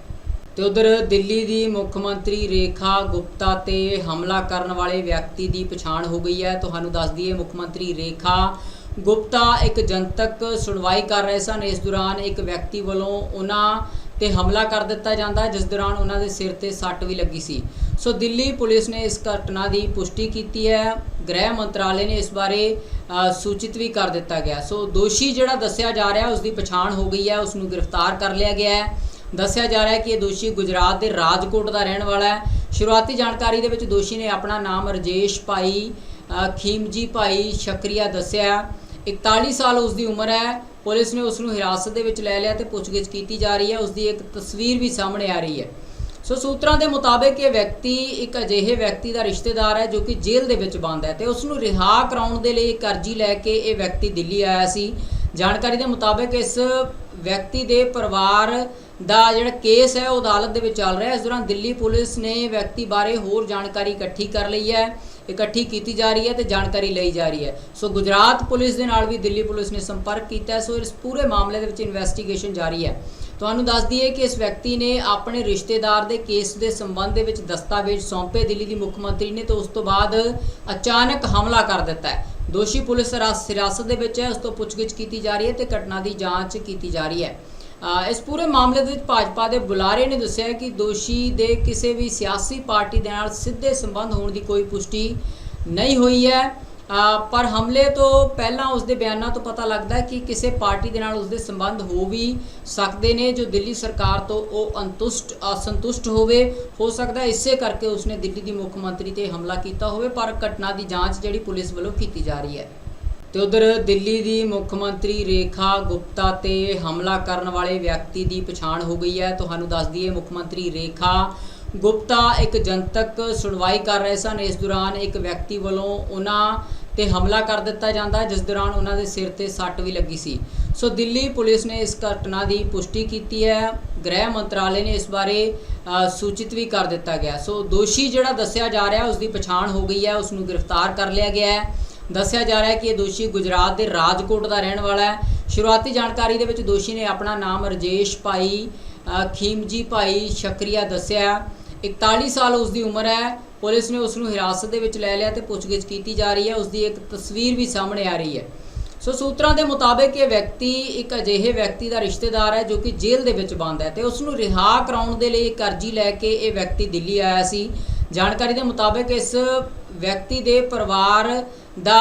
ਤੇ ਉਧਰ ਦਿੱਲੀ ਦੀ ਮੁੱਖ ਮੰਤਰੀ ਰੇਖਾ ਗੁਪਤਾ ਤੇ ਹਮਲਾ ਕਰਨ ਵਾਲੇ ਵਿਅਕਤੀ ਦੀ ਪਛਾਣ ਹੋ ਗਈ ਹੈ। ਤੁਹਾਨੂੰ ਦੱਸ ਦਈਏ, ਮੁੱਖ ਮੰਤਰੀ ਰੇਖਾ ਗੁਪਤਾ ਇੱਕ ਜਨਤਕ ਸੁਣਵਾਈ ਕਰ ਰਹੇ ਸਨ। ਇਸ ਦੌਰਾਨ ਇੱਕ ਵਿਅਕਤੀ ਵੱਲੋਂ ਉਹਨਾਂ ਤੇ ਹਮਲਾ ਕਰ ਦਿੱਤਾ ਜਾਂਦਾ, ਜਿਸ ਦੌਰਾਨ ਉਹਨਾਂ ਦੇ ਸਿਰ ਤੇ ਸੱਟ ਵੀ ਲੱਗੀ ਸੀ। ਸੋ ਦਿੱਲੀ ਪੁਲਿਸ ਨੇ ਇਸ ਘਟਨਾ ਦੀ ਪੁਸ਼ਟੀ ਕੀਤੀ ਹੈ। ਗ੍ਰਹਿ ਮੰਤਰਾਲੇ ਨੇ ਇਸ ਬਾਰੇ ਸੂਚਿਤ ਵੀ ਕਰ ਦਿੱਤਾ ਗਿਆ। ਸੋ ਦੋਸ਼ੀ ਜਿਹੜਾ ਦੱਸਿਆ ਜਾ ਰਿਹਾ ਉਸ ਦੀ ਪਛਾਣ ਹੋ ਗਈ ਹੈ ਉਸ ਨੂੰ ਗ੍ਰਿਫਤਾਰ ਕਰ ਲਿਆ ਗਿਆ ਹੈ। ਦੱਸਿਆ ਜਾ ਰਿਹਾ ਹੈ ਕਿ ਇਹ ਦੋਸ਼ੀ ਗੁਜਰਾਤ ਦੇ ਰਾਜਕੋਟ ਦਾ ਰਹਿਣ ਵਾਲਾ ਹੈ। ਸ਼ੁਰੂਆਤੀ ਜਾਣਕਾਰੀ ਦੇ ਵਿੱਚ ਦੋਸ਼ੀ ਨੇ ਆਪਣਾ ਨਾਮ ਰਜੇਸ਼ ਭਾਈ ਖੀਮਜੀ ਭਾਈ ਸ਼ਕਰੀਆ ਦੱਸਿਆ 41 ਸਾਲ ਉਸ ਦੀ ਉਮਰ ਹੈ। ਪੁਲਿਸ ਨੇ ਉਸ ਨੂੰ ਹਿਰਾਸਤ ਦੇ ਵਿੱਚ ਲੈ ਲਿਆ ਤੇ ਪੁੱਛਗਿੱਛ ਕੀਤੀ ਜਾ ਰਹੀ ਹੈ। ਉਸ ਦੀ ਇੱਕ ਤਸਵੀਰ ਵੀ ਸਾਹਮਣੇ ਆ ਰਹੀ ਹੈ। ਸੋ ਸੂਤਰਾਂ ਦੇ ਮੁਤਾਬਕ ਇਹ ਵਿਅਕਤੀ ਇੱਕ ਅਜਿਹੇ ਵਿਅਕਤੀ ਦਾ ਰਿਸ਼ਤੇਦਾਰ ਹੈ ਜੋ ਕਿ ਜੇਲ੍ਹ ਦੇ ਵਿੱਚ ਬੰਦ ਹੈ ਤੇ ਉਸ ਨੂੰ ਰਿਹਾ ਕਰਾਉਣ ਦੇ ਲਈ ਇੱਕ ਅਰਜ਼ੀ ਲੈ ਕੇ ਇਹ ਵਿਅਕਤੀ ਦਿੱਲੀ ਆਇਆ ਸੀ। ਜਾਣਕਾਰੀ ਦੇ ਮੁਤਾਬਕ ਇਸ ਵਿਅਕਤੀ ਦੇ ਪਰਿਵਾਰ ਦਾ ਜਿਹੜਾ ਕੇਸ ਹੈ, ਉਹ ਅਦਾਲਤ ਦੇ ਵਿੱਚ ਚੱਲ ਰਿਹਾ ਹੈ। ਇਸ ਦੌਰਾਨ ਦਿੱਲੀ ਪੁਲਿਸ ਨੇ ਵਿਅਕਤੀ ਬਾਰੇ ਹੋਰ ਜਾਣਕਾਰੀ ਇਕੱਠੀ ਕਰ ਲਈ ਹੈ। ਇਕੱਠੀ ਕੀਤੀ ਜਾ ਰਹੀ ਹੈ ਤੇ ਜਾਣਕਾਰੀ ਲਈ ਜਾ ਰਹੀ ਹੈ। ਸੋ ਗੁਜਰਾਤ ਪੁਲਿਸ ਦੇ ਨਾਲ ਵੀ ਦਿੱਲੀ ਪੁਲਿਸ ਨੇ ਸੰਪਰਕ ਕੀਤਾ ਸੋ ਇਸ ਪੂਰੇ ਮਾਮਲੇ ਦੇ ਵਿੱਚ ਇਨਵੈਸਟੀਗੇਸ਼ਨ ਜਾਰੀ ਹੈ। ਤੁਹਾਨੂੰ ਦੱਸ ਦਈਏ ਕਿ ਇਸ ਵਿਅਕਤੀ ਨੇ ਆਪਣੇ ਰਿਸ਼ਤੇਦਾਰ ਦੇ ਕੇਸ ਦੇ ਸੰਬੰਧ ਦੇ ਵਿੱਚ ਦਸਤਾਵੇਜ਼ ਸੌਂਪੇ। ਦਿੱਲੀ ਦੀ ਮੁੱਖ ਮੰਤਰੀ ਨੇ ਤੇ ਉਸ ਤੋਂ ਬਾਅਦ ਅਚਾਨਕ ਹਮਲਾ ਕਰ ਦਿੱਤਾ ਹੈ। ਦੋਸ਼ੀ ਪੁਲਿਸ ਹਿਰਾਸ- ਹਿਰਾਸਤ ਦੇ ਵਿੱਚ ਹੈ, ਉਸ ਤੋਂ ਪੁੱਛਗਿੱਛ ਕੀਤੀ ਜਾ ਰਹੀ ਹੈ ਤੇ ਘਟਨਾ ਦੀ ਜਾਂਚ ਕੀਤੀ ਜਾ ਰਹੀ ਹੈ। ਇਸ ਪੂਰੇ ਮਾਮਲੇ ਦੇ ਵਿੱਚ ਭਾਜਪਾ ਦੇ ਬੁਲਾਰੇ ਨੇ ਦੱਸਿਆ ਕਿ ਦੋਸ਼ੀ ਦੇ ਕਿਸੇ ਵੀ ਸਿਆਸੀ ਪਾਰਟੀ ਦੇ ਨਾਲ ਸਿੱਧੇ ਸੰਬੰਧ ਹੋਣ ਦੀ ਕੋਈ ਪੁਸ਼ਟੀ ਨਹੀਂ ਹੋਈ ਹੈ। ਪਰ ਹਮਲੇ ਤੋਂ ਪਹਿਲਾਂ ਉਸ ਦੇ ਬਿਆਨਾਂ ਤੋਂ ਪਤਾ ਲੱਗਦਾ ਕਿ ਕਿਸੇ ਪਾਰਟੀ ਦੇ ਨਾਲ ਉਸ ਦੇ ਸੰਬੰਧ ਹੋ ਵੀ ਸਕਦੇ ਨੇ, ਜੋ ਦਿੱਲੀ ਸਰਕਾਰ ਤੋਂ ਉਹ ਅੰਤੁਸ਼ਟ, ਅਸੰਤੁਸ਼ਟ ਹੋਵੇ। ਹੋ ਸਕਦਾ ਇਸੇ ਕਰਕੇ ਉਸਨੇ ਦਿੱਲੀ ਦੀ ਮੁੱਖ ਮੰਤਰੀ ਤੇ ਹਮਲਾ ਕੀਤਾ ਹੋਵੇ, ਪਰ ਘਟਨਾ ਦੀ ਜਾਂਚ ਜਿਹੜੀ ਪੁਲਿਸ ਵੱਲੋਂ ਕੀਤੀ ਜਾ ਰਹੀ ਹੈ। ਤੇ ਉਧਰ ਦਿੱਲੀ ਦੀ ਮੁੱਖ ਮੰਤਰੀ ਰੇਖਾ ਗੁਪਤਾ ਤੇ ਹਮਲਾ ਕਰਨ ਵਾਲੇ ਵਿਅਕਤੀ ਦੀ ਪਛਾਣ ਹੋ ਗਈ ਹੈ। ਤੁਹਾਨੂੰ ਦੱਸ ਦਈਏ, ਮੁੱਖ ਮੰਤਰੀ ਰੇਖਾ ਗੁਪਤਾ ਇੱਕ ਜਨਤਕ ਸੁਣਵਾਈ ਕਰ ਰਹੇ ਸਨ। ਇਸ ਦੌਰਾਨ ਇੱਕ ਵਿਅਕਤੀ ਵੱਲੋਂ ਉਹਨਾਂ ਤੇ ਹਮਲਾ ਕਰ ਦਿੱਤਾ ਜਾਂਦਾ, ਜਿਸ ਦੌਰਾਨ ਉਹਨਾਂ ਦੇ ਸਿਰ ਤੇ ਸੱਟ ਵੀ ਲੱਗੀ ਸੀ। ਸੋ ਦਿੱਲੀ ਪੁਲਿਸ ਨੇ ਇਸ ਘਟਨਾ ਦੀ ਪੁਸ਼ਟੀ ਕੀਤੀ ਹੈ। ਗ੍ਰਹਿ ਮੰਤਰਾਲੇ ਨੇ ਇਸ ਬਾਰੇ ਸੂਚਿਤ ਵੀ ਕਰ ਦਿੱਤਾ ਗਿਆ। ਸੋ ਦੋਸ਼ੀ ਜਿਹੜਾ ਦੱਸਿਆ ਜਾ ਰਿਹਾ ਉਸ ਦੀ ਪਛਾਣ ਹੋ ਗਈ ਹੈ। ਉਸ ਨੂੰ ਗ੍ਰਿਫਤਾਰ ਕਰ ਲਿਆ ਗਿਆ ਹੈ। ਦੱਸਿਆ ਜਾ ਰਿਹਾ ਹੈ ਕਿ ਇਹ ਦੋਸ਼ੀ ਗੁਜਰਾਤ ਦੇ ਰਾਜਕੋਟ ਦਾ ਰਹਿਣ ਵਾਲਾ ਹੈ। ਸ਼ੁਰੂਆਤੀ ਜਾਣਕਾਰੀ ਦੇ ਵਿੱਚ ਦੋਸ਼ੀ ਨੇ ਆਪਣਾ ਨਾਮ ਰਜੇਸ਼ ਭਾਈ ਖੀਮਜੀ ਭਾਈ ਸ਼ਕਰੀਆ ਦੱਸਿਆ 41 ਸਾਲ ਉਸ ਦੀ ਉਮਰ ਹੈ। ਪੁਲਿਸ ਨੇ ਉਸ ਨੂੰ ਹਿਰਾਸਤ ਦੇ ਵਿੱਚ ਲੈ ਲਿਆ ਤੇ ਪੁੱਛਗਿੱਛ ਕੀਤੀ ਜਾ ਰਹੀ ਹੈ। ਉਸ ਦੀ ਇੱਕ ਤਸਵੀਰ ਵੀ ਸਾਹਮਣੇ ਆ ਰਹੀ ਹੈ। ਸੋ ਸੂਤਰਾਂ ਦੇ ਮੁਤਾਬਕ ਇਹ ਵਿਅਕਤੀ ਇੱਕ ਅਜਿਹੇ ਵਿਅਕਤੀ ਦਾ ਰਿਸ਼ਤੇਦਾਰ ਹੈ ਜੋ ਕਿ ਜੇਲ੍ਹ ਦੇ ਵਿੱਚ ਬੰਦ ਹੈ ਤੇ ਉਸ ਨੂੰ ਰਿਹਾ ਕਰਾਉਣ ਦੇ ਲਈ ਇੱਕ ਅਰਜੀ ਲੈ ਕੇ ਇਹ ਵਿਅਕਤੀ ਦਿੱਲੀ ਆਇਆ ਸੀ। ਜਾਣਕਾਰੀ ਦੇ ਮੁਤਾਬਕ ਇਸ ਵਿਅਕਤੀ ਦੇ ਪਰਿਵਾਰ ਦਾ